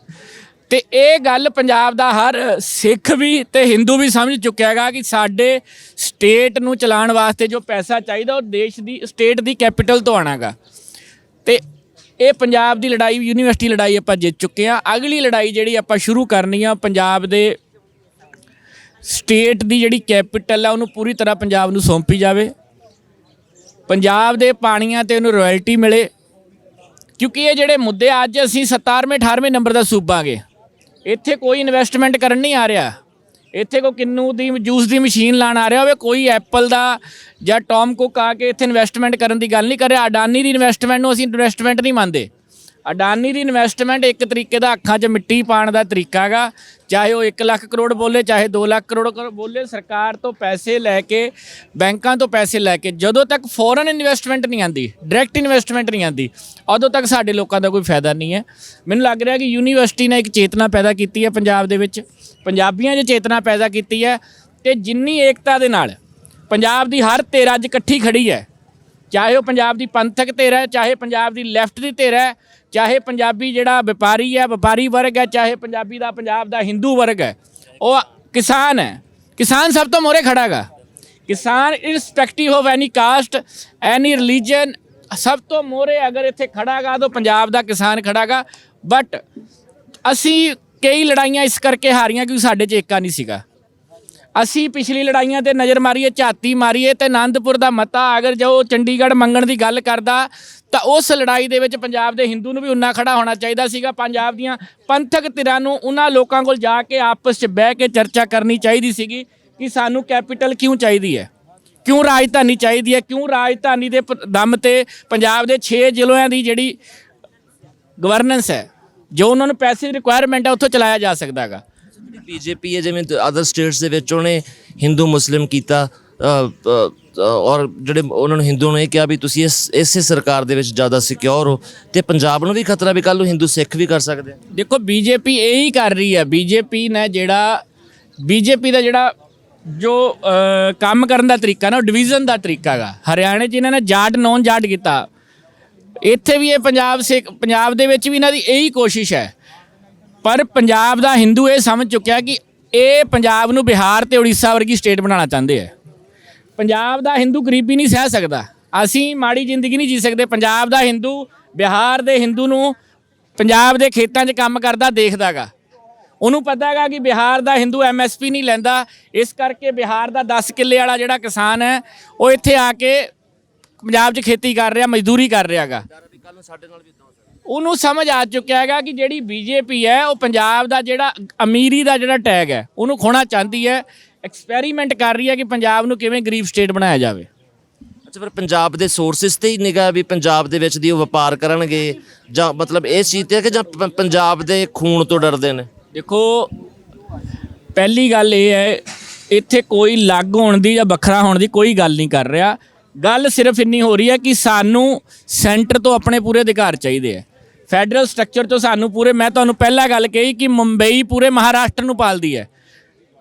ਤੇ ਇਹ ਗੱਲ ਪੰਜਾਬ ਦਾ ਹਰ ਸਿੱਖ ਵੀ ਤੇ ਹਿੰਦੂ ਵੀ ਸਮਝ ਚੁੱਕਿਆ ਹੈਗਾ ਕਿ ਸਾਡੇ ਸਟੇਟ ਨੂੰ ਚਲਾਉਣ ਵਾਸਤੇ ਜੋ ਪੈਸਾ ਚਾਹੀਦਾ ਉਹ ਦੇਸ਼ ਦੀ, ਸਟੇਟ ਦੀ ਕੈਪੀਟਲ ਤੋਂ ਆਣਾਗਾ ਤੇ ਇਹ ਪੰਜਾਬ ਦੀ ਲੜਾਈ, ਯੂਨੀਵਰਸਿਟੀ ਲੜਾਈ ਆਪਾਂ ਜਿੱਤ ਚੁੱਕੇ ਆ ਅਗਲੀ ਲੜਾਈ ਜਿਹੜੀ ਆਪਾਂ ਸ਼ੁਰੂ ਕਰਨੀ ਆ, ਪੰਜਾਬ ਦੇ ਸਟੇਟ ਦੀ ਜਿਹੜੀ ਕੈਪੀਟਲ ਆ, ਉਹਨੂੰ ਪੂਰੀ ਤਰ੍ਹਾਂ ਪੰਜਾਬ ਨੂੰ ਸੌਂਪੀ ਜਾਵੇ। ਪੰਜਾਬ ਦੇ ਪਾਣੀਆਂ ਤੇ ਉਹਨੂੰ ਰਾਇਲਟੀ ਮਿਲੇ। ਕਿਉਂਕਿ ਇਹ ਜਿਹੜੇ ਮੁੱਦੇ ਅੱਜ ਅਸੀਂ 17ਵੇਂ 18ਵੇਂ ਨੰਬਰ ਦਾ ਸੂਬਾ ਗਏ। ਇੱਥੇ ਕੋਈ ਇਨਵੈਸਟਮੈਂਟ ਕਰਨ ਨਹੀਂ ਆ ਰਿਹਾ। ਇੱਥੇ ਕੋ ਕਿੰਨੂ ਦੀ ਜੂਸ ਦੀ ਮਸ਼ੀਨ ਲਾਣ ਆ ਰਿਹਾ ਹੋਵੇ, ਕੋਈ ਐਪਲ ਦਾ ਜਾਂ ਟੌਮ ਕੁੱਕ ਆ ਕੇ ਇੱਥੇ ਇਨਵੈਸਟਮੈਂਟ ਕਰਨ ਦੀ ਗੱਲ ਨਹੀਂ ਕਰ ਰਿਹਾ। ਅਡਾਨੀ ਦੀ ਇਨਵੈਸਟਮੈਂਟ ਨੂੰ ਅਸੀਂ ਇਨਵੈਸਟਮੈਂਟ ਨਹੀਂ ਮੰਨਦੇ। ਅਡਾਨੀ ਦੀ ਇਨਵੈਸਟਮੈਂਟ ਇੱਕ ਤਰੀਕੇ ਦਾ ਅੱਖਾਂ 'ਚ ਮਿੱਟੀ ਪਾਣ ਦਾ ਤਰੀਕਾ ਹੈਗਾ। ਚਾਹੇ ਉਹ 1 ਲੱਖ ਕਰੋੜ ਬੋਲੇ, ਚਾਹੇ 2 ਲੱਖ ਕਰੋੜ ਕਰ- ਬੋਲੇ, ਸਰਕਾਰ ਤੋਂ ਪੈਸੇ ਲੈ ਕੇ, ਬੈਂਕਾਂ ਤੋਂ ਪੈਸੇ ਲੈ ਕੇ, ਜਦੋਂ ਤੱਕ ਫੋਰਨ ਇਨਵੈਸਟਮੈਂਟ ਨਹੀਂ ਆਂਦੀ ਡਾਇਰੈਕਟ ਇਨਵੈਸਟਮੈਂਟ ਨਹੀਂ ਆਂਦੀ ਉਦੋਂ ਤੱਕ ਸਾਡੇ ਲੋਕਾਂ ਦਾ ਕੋਈ ਫਾਇਦਾ ਨਹੀਂ ਹੈ। ਮੈਨੂੰ ਲੱਗ ਰਿਹਾ ਕਿ ਯੂਨੀਵਰਸਿਟੀ ਨੇ ਇੱਕ ਚੇਤਨਾ ਪੈਦਾ ਕੀਤੀ ਹੈ ਪੰਜਾਬ ਦੇ ਵਿੱਚ। ਪੰਜਾਬੀਆਂ 'ਚ ਚੇਤਨਾ ਪੈਦਾ ਕੀਤੀ ਹੈ ਤੇ ਜਿੰਨੀ ਏਕਤਾ ਦੇ ਨਾਲ ਪੰਜਾਬ ਦੀ ਹਰ ਧਿਰ ਅੱਜ ਇਕੱਠੀ ਖੜੀ ਹੈ ਚਾਹੇ ਉਹ ਪੰਜਾਬ ਦੀ ਪੰਥਕ ਧਿਰ ਹੈ, ਚਾਹੇ ਪੰਜਾਬ ਦੀ ਲੈਫਟ ਦੀ ਧਿਰ ਹੈ, ਚਾਹੇ ਪੰਜਾਬੀ ਜਿਹੜਾ ਵਪਾਰੀ ਹੈ, ਵਪਾਰੀ ਵਰਗ ਹੈ, ਚਾਹੇ ਪੰਜਾਬੀ ਦਾ, ਪੰਜਾਬ ਦਾ ਹਿੰਦੂ ਵਰਗ ਹੈ, ਉਹ ਕਿਸਾਨ ਹੈ। ਕਿਸਾਨ ਸਭ ਤੋਂ ਮੋਰੇ ਖੜਾਗਾ ਕਿਸਾਨ irrespective of any caste any religion ਸਭ ਤੋਂ ਮੋਰੇ ਅਗਰ ਇੱਥੇ ਖੜਾਗਾ ਤਾਂ ਪੰਜਾਬ ਦਾ ਕਿਸਾਨ ਖੜਾਗਾ ਬਟ ਅਸੀਂ ਕਈ ਲੜਾਈਆਂ ਇਸ ਕਰਕੇ ਹਾਰੀਆਂ ਕਿਉਂਕਿ ਸਾਡੇ 'ਚ ਏਕਾ ਨਹੀਂ ਸੀਗਾ। ਅਸੀਂ ਪਿਛਲੀ ਲੜਾਈਆਂ ਤੇ ਨਜ਼ਰ ਮਾਰੀਏ, ਝਾਤੀ ਮਾਰੀਏ ਤੇ ਆਨੰਦਪੁਰ ਦਾ ਮਤਾ, ਅਗਰ ਜੋ ਚੰਡੀਗੜ੍ਹ ਮੰਗਣ ਦੀ ਗੱਲ ਕਰਦਾ, ਤਾਂ ਉਸ ਲੜਾਈ ਦੇ ਵਿੱਚ ਪੰਜਾਬ ਦੇ ਹਿੰਦੂ ਨੂੰ ਵੀ ਉਨਾ ਖੜਾ ਹੋਣਾ ਚਾਹੀਦਾ ਸੀਗਾ। ਪੰਜਾਬ ਦੀਆਂ ਪੰਥਕ ਧਿਰਾਂ ਨੂੰ ਉਹਨਾਂ ਲੋਕਾਂ ਕੋਲ ਜਾ ਕੇ ਆਪਸ 'ਚ ਬਹਿ ਕੇ ਚਰਚਾ ਕਰਨੀ ਚਾਹੀਦੀ ਸੀਗੀ ਕਿ ਸਾਨੂੰ ਕੈਪੀਟਲ ਕਿਉਂ ਚਾਹੀਦੀ ਹੈ? ਕਿਉਂ ਰਾਜਧਾਨੀ ਚਾਹੀਦੀ ਹੈ? ਕਿਉਂ ਰਾਜਧਾਨੀ ਦੇ ਪ- ਦਮ ਤੇ ਪੰਜਾਬ ਦੇ 6 ਜ਼ਿਲ੍ਹਿਆਂ ਦੀ ਜਿਹੜੀ ਗਵਰਨੈਂਸ ਹੈ, ਜੋ ਉਹਨਾਂ ਨੂੰ ਪੈਸੇ ਦੀ ਰਿਕੁਆਇਰਮੈਂਟ ਹੈ, ਉੱਥੋਂ ਚਲਾਇਆ ਜਾ ਸਕਦਾ ਹੈਗਾ। ਬੀਜੇਪੀ ਹੈ, ਜਿਵੇਂ ਅਦਰ ਸਟੇਟਸ ਦੇ ਵਿੱਚ ਉਹਨੇ ਹਿੰਦੂ ਮੁਸਲਿਮ ਕੀਤਾ ਔਰ ਜਿਹੜੇ ਉਹਨਾਂ ਨੂੰ ਹਿੰਦੂ ਨੂੰ ਇਹ ਕਿਹਾ ਵੀ ਤੁਸੀਂ ਇਸ, ਇਸੇ ਸਰਕਾਰ ਦੇ ਵਿੱਚ ਜ਼ਿਆਦਾ ਸਿਕਿਉਰ ਹੋ ਤੇ ਪੰਜਾਬ ਨੂੰ ਵੀ ਖਤਰਾ ਵੀ ਕੱਲ ਨੂੰ ਹਿੰਦੂ ਸਿੱਖ ਵੀ ਕਰ ਸਕਦੇ ਆ। ਦੇਖੋ ਬੀਜੇਪੀ ਇਹੀ ਕਰ ਰਹੀ ਹੈ। ਬੀਜੇਪੀ ਨੇ ਜਿਹੜਾ ਬੀਜੇਪੀ ਦਾ ਜਿਹੜਾ ਜੋ ਕੰਮ ਕਰਨ ਦਾ ਤਰੀਕਾ ਨਾ, ਉਹ ਡਿਵੀਜ਼ਨ ਦਾ ਤਰੀਕਾ ਹੈਗਾ। ਹਰਿਆਣੇ 'ਚ ਇਹਨਾਂ ਨੇ ਜਾਟ ਨੌਨ ਜਾਟ ਕੀਤਾ। ਇੱਥੇ ਵੀ ਇਹ ਪੰਜਾਬ ਸਿੱਖ ਪੰਜਾਬ ਦੇ ਵਿੱਚ ਵੀ ਇਹਨਾਂ ਦੀ ਇਹੀ ਕੋਸ਼ਿਸ਼ ਹੈ। ਪਰ ਪੰਜਾਬ ਦਾ ਹਿੰਦੂ ਇਹ ਸਮਝ ਚੁੱਕਿਆ ਕਿ ਇਹ ਪੰਜਾਬ ਨੂੰ ਬਿਹਾਰ ਤੇ ਉੜੀਸਾ ਵਰਗੀ ਸਟੇਟ ਬਣਾਉਣਾ ਚਾਹੁੰਦੇ ਆ। ਪੰਜਾਬ ਦਾ ਹਿੰਦੂ ਗਰੀਬੀ ਨਹੀਂ ਸਹਿ ਸਕਦਾ। ਅਸੀਂ ਮਾੜੀ ਜ਼ਿੰਦਗੀ ਨਹੀਂ ਜੀ ਸਕਦੇ। ਪੰਜਾਬ ਦਾ ਹਿੰਦੂ ਬਿਹਾਰ ਦੇ ਹਿੰਦੂ ਨੂੰ ਪੰਜਾਬ ਦੇ ਖੇਤਾਂ 'ਚ ਕੰਮ ਕਰਦਾ ਦੇਖਦਾਗਾ। ਉਹਨੂੰ ਪਤਾ ਹੈਗਾ ਕਿ ਬਿਹਾਰ ਦਾ ਹਿੰਦੂ ਐਮਐਸਪੀ ਨਹੀਂ ਲੈਂਦਾ। ਇਸ ਕਰਕੇ ਬਿਹਾਰ ਦਾ 10 ਕਿੱਲੇ ਵਾਲਾ ਜਿਹੜਾ ਕਿਸਾਨ ਹੈ, ਉਹ ਇੱਥੇ ਆ ਕੇ ਪੰਜਾਬ 'ਚ ਖੇਤੀ ਕਰ ਰਿਹਾ, ਮਜ਼ਦੂਰੀ ਕਰ ਰਿਹਾਗਾ। ਉਹਨੂੰ ਸਮਝ ਆ ਚੁੱਕਿਆ ਹੈਗਾ ਕਿ ਜਿਹੜੀ ਬੀਜੇਪੀ ਹੈ ਉਹ ਪੰਜਾਬ ਦਾ ਜਿਹੜਾ ਅਮੀਰੀ ਦਾ ਜਿਹੜਾ ਟੈਗ ਹੈ ਉਹਨੂੰ ਖੋਣਾ ਚਾਹੁੰਦੀ ਹੈ ਐਕਸਪੈਰੀਮੈਂਟ ਕਰ ਰਹੀ ਹੈ ਕਿ ਪੰਜਾਬ ਨੂੰ ਕਿਵੇਂ ਗਰੀਬ ਸਟੇਟ ਬਣਾਇਆ ਜਾਵੇ। ਅੱਛਾ ਫਿਰ ਪੰਜਾਬ ਦੇ ਸੋਰਸਸ ਤੇ ਹੀ ਨਿਗਾਹ ਵੀ ਪੰਜਾਬ ਦੇ ਵਿੱਚ ਦੀ ਉਹ ਵਪਾਰ ਕਰਨਗੇ ਜਾਂ ਮਤਲਬ ਇਹ ਚੀਜ਼ ਤੇ ਹੈ ਕਿ ਜਾਂ ਪ- ਪੰਜਾਬ ਦੇ ਖੂਨ ਤੋਂ ਡਰਦੇ ਨੇ? ਦੇਖੋ ਪਹਿਲੀ ਗੱਲ ਇਹ ਹੈ ਇੱਥੇ ਕੋਈ ਲੱਗ ਹੋਣ ਦੀ ਜਾਂ ਵੱਖਰਾ ਹੋਣ ਦੀ ਕੋਈ ਗੱਲ ਨਹੀਂ ਕਰ ਰਿਹਾ। ਗੱਲ ਸਿਰਫ ਇੰਨੀ ਹੋ ਰਹੀ ਹੈ ਕਿ ਸਾਨੂੰ ਸੈਂਟਰ ਤੋਂ ਆਪਣੇ ਪੂਰੇ ਅਧਿਕਾਰ ਚਾਹੀਦੇ ਆ ਫੈਡਰਲ ਸਟਰਕਚਰ ਤੋਂ ਸਾਨੂੰ ਪੂਰੇ ਮੈਂ ਤੁਹਾਨੂੰ ਪਹਿਲਾਂ ਗੱਲ ਕਹੀ ਕਿ ਮੁੰਬਈ ਪੂਰੇ ਮਹਾਰਾਸ਼ਟਰ ਨੂੰ ਪਾਲਦੀ ਹੈ।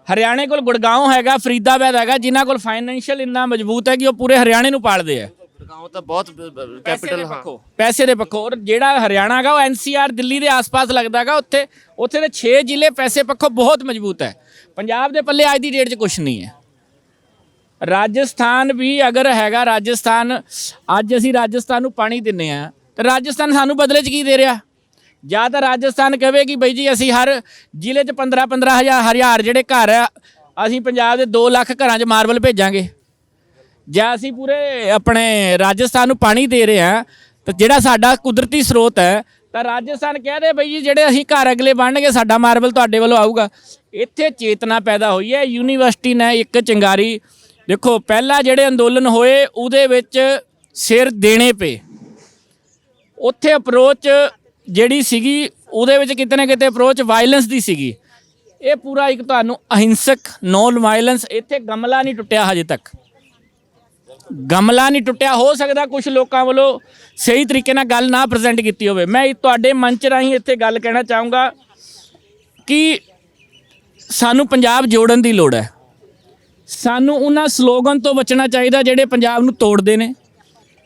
ਹਰਿਆਣੇ ਕੋਲ ਗੁੜਗਾਉਂ ਹੈਗਾ ਫਰੀਦਾਬਾਦ ਹੈਗਾ ਜਿਨ੍ਹਾਂ ਕੋਲ ਫਾਈਨੈਂਸ਼ੀਅਲ ਇੰਨਾ ਮਜ਼ਬੂਤ ਹੈ ਕਿ ਉਹ ਪੂਰੇ ਹਰਿਆਣੇ ਨੂੰ ਪਾਲਦੇ ਆ ਗਾਉਂ ਤਾਂ ਬਹੁਤ ਕੈਪੀਟਲ ਹਾਂ। ਪੱਖੋਂ। ਪੈਸੇ ਦੇ ਪੱਖੋਂ। ਔਰ ਜਿਹੜਾ ਹਰਿਆਣਾ ਹੈਗਾ ਉਹ ਐਨਸੀਆਰ ਦਿੱਲੀ ਦੇ ਆਸ-ਪਾਸ ਲੱਗਦਾ ਹੈਗਾ ਉੱਥੇ ਉੱਥੇ ਦੇ 6 ਜ਼ਿਲ੍ਹੇ ਪੈਸੇ ਪੱਖੋਂ ਬਹੁਤ ਮਜ਼ਬੂਤ ਹੈ। ਪੰਜਾਬ ਦੇ ਪੱਲੇ ਅੱਜ ਦੀ ਡੇਟ 'ਚ ਕੁਝ ਨਹੀਂ ਹੈ। ਰਾਜਸਥਾਨ ਵੀ ਅਗਰ ਹੈਗਾ ਰਾਜਸਥਾਨ ਅੱਜ ਅਸੀਂ ਰਾਜਸਥਾਨ ਨੂੰ ਪਾਣੀ ਦਿੰਨੇ ਆ ਤੇ ਰਾਜਸਥਾਨ ਸਾਨੂੰ ਬਦਲੇ 'ਚ ਕੀ ਦੇ ਰਿਹਾ? ਜਾਂ ਤਾਂ ਰਾਜਸਥਾਨ ਕਹੇ ਕਿ ਬਈ ਜੀ ਅਸੀਂ ਹਰ ਜ਼ਿਲ੍ਹੇ 'ਚ 15 15 ਹਜ਼ਾਰ ਹਜ਼ਾਰ ਜਿਹੜੇ ਘਰ ਆ, ਅਸੀਂ ਪੰਜਾਬ ਦੇ 2 ਲੱਖ ਘਰਾਂ 'ਚ ਮਾਰਬਲ ਭੇਜਾਂਗੇ। ਜਾਂ ਅਸੀਂ ਪੂਰੇ ਆਪਣੇ ਰਾਜਸਥਾਨ ਨੂੰ ਪਾਣੀ ਦੇ ਰਹੇ ਹਾਂ, ਤਾਂ ਜਿਹੜਾ ਸਾਡਾ ਕੁਦਰਤੀ ਸਰੋਤ ਹੈ, ਤਾਂ ਰਾਜਸਥਾਨ ਕਹਦੇ ਬਈ ਜੀ ਜਿਹੜੇ ਅਸੀਂ ਘਰ ਅਗਲੇ ਬਣਨਗੇ, ਸਾਡਾ ਮਾਰਬਲ ਤੁਹਾਡੇ ਵੱਲੋਂ ਆਊਗਾ। ਇੱਥੇ ਚੇਤਨਾ ਪੈਦਾ ਹੋਈ ਹੈ, ਯੂਨੀਵਰਸਿਟੀ ਨੇ ਇੱਕ ਚਿੰਗਾਰੀ, ਦੇਖੋ, ਪਹਿਲਾ ਜਿਹੜੇ ਅੰਦੋਲਨ ਹੋਏ, ਉਹਦੇ ਵਿੱਚ ਸਿਰ ਦੇਣੇ ਪਏ। ਉੱਥੇ ਅਪਰੋਚ ਜਿਹੜੀ ਸੀਗੀ, ਉਹਦੇ ਵਿੱਚ ਕਿਤੇ ਨਾ ਕਿਤੇ ਅਪਰੋਚ ਵਾਇਲੈਂਸ ਦੀ ਸੀਗੀ। ਇਹ ਪੂਰਾ ਇੱਕ ਤੁਹਾਨੂੰ ਅਹਿੰਸਕ ਨੋਨ ਵਾਇਲੈਂਸ ਇੱਥੇ ਗਮਲਾ ਨਹੀਂ ਟੁੱਟਿਆ ਹਜੇ ਤੱਕ। ਗਮਲਾ ਨਹੀਂ ਟੁੱਟਿਆ, ਹੋ ਸਕਦਾ ਕੁਝ ਲੋਕਾਂ ਵੱਲੋਂ ਸਹੀ ਤਰੀਕੇ ਨਾਲ ਗੱਲ ਨਾ ਪ੍ਰੈਜ਼ੈਂਟ ਕੀਤੀ ਹੋਵੇ। ਮੈਂ ਤੁਹਾਡੇ ਮੰਚ ਰਾਹੀਂ ਇੱਥੇ ਗੱਲ ਕਹਿਣਾ ਚਾਹੂੰਗਾ ਕਿ ਸਾਨੂੰ ਪੰਜਾਬ ਜੋੜਨ ਦੀ ਲੋੜ ਹੈ। ਸਾਨੂੰ ਉਹਨਾਂ ਸਲੋਗਨ ਤੋਂ ਬਚਣਾ ਚਾਹੀਦਾ ਜਿਹੜੇ ਪੰਜਾਬ ਨੂੰ ਤੋੜਦੇ ਨੇ।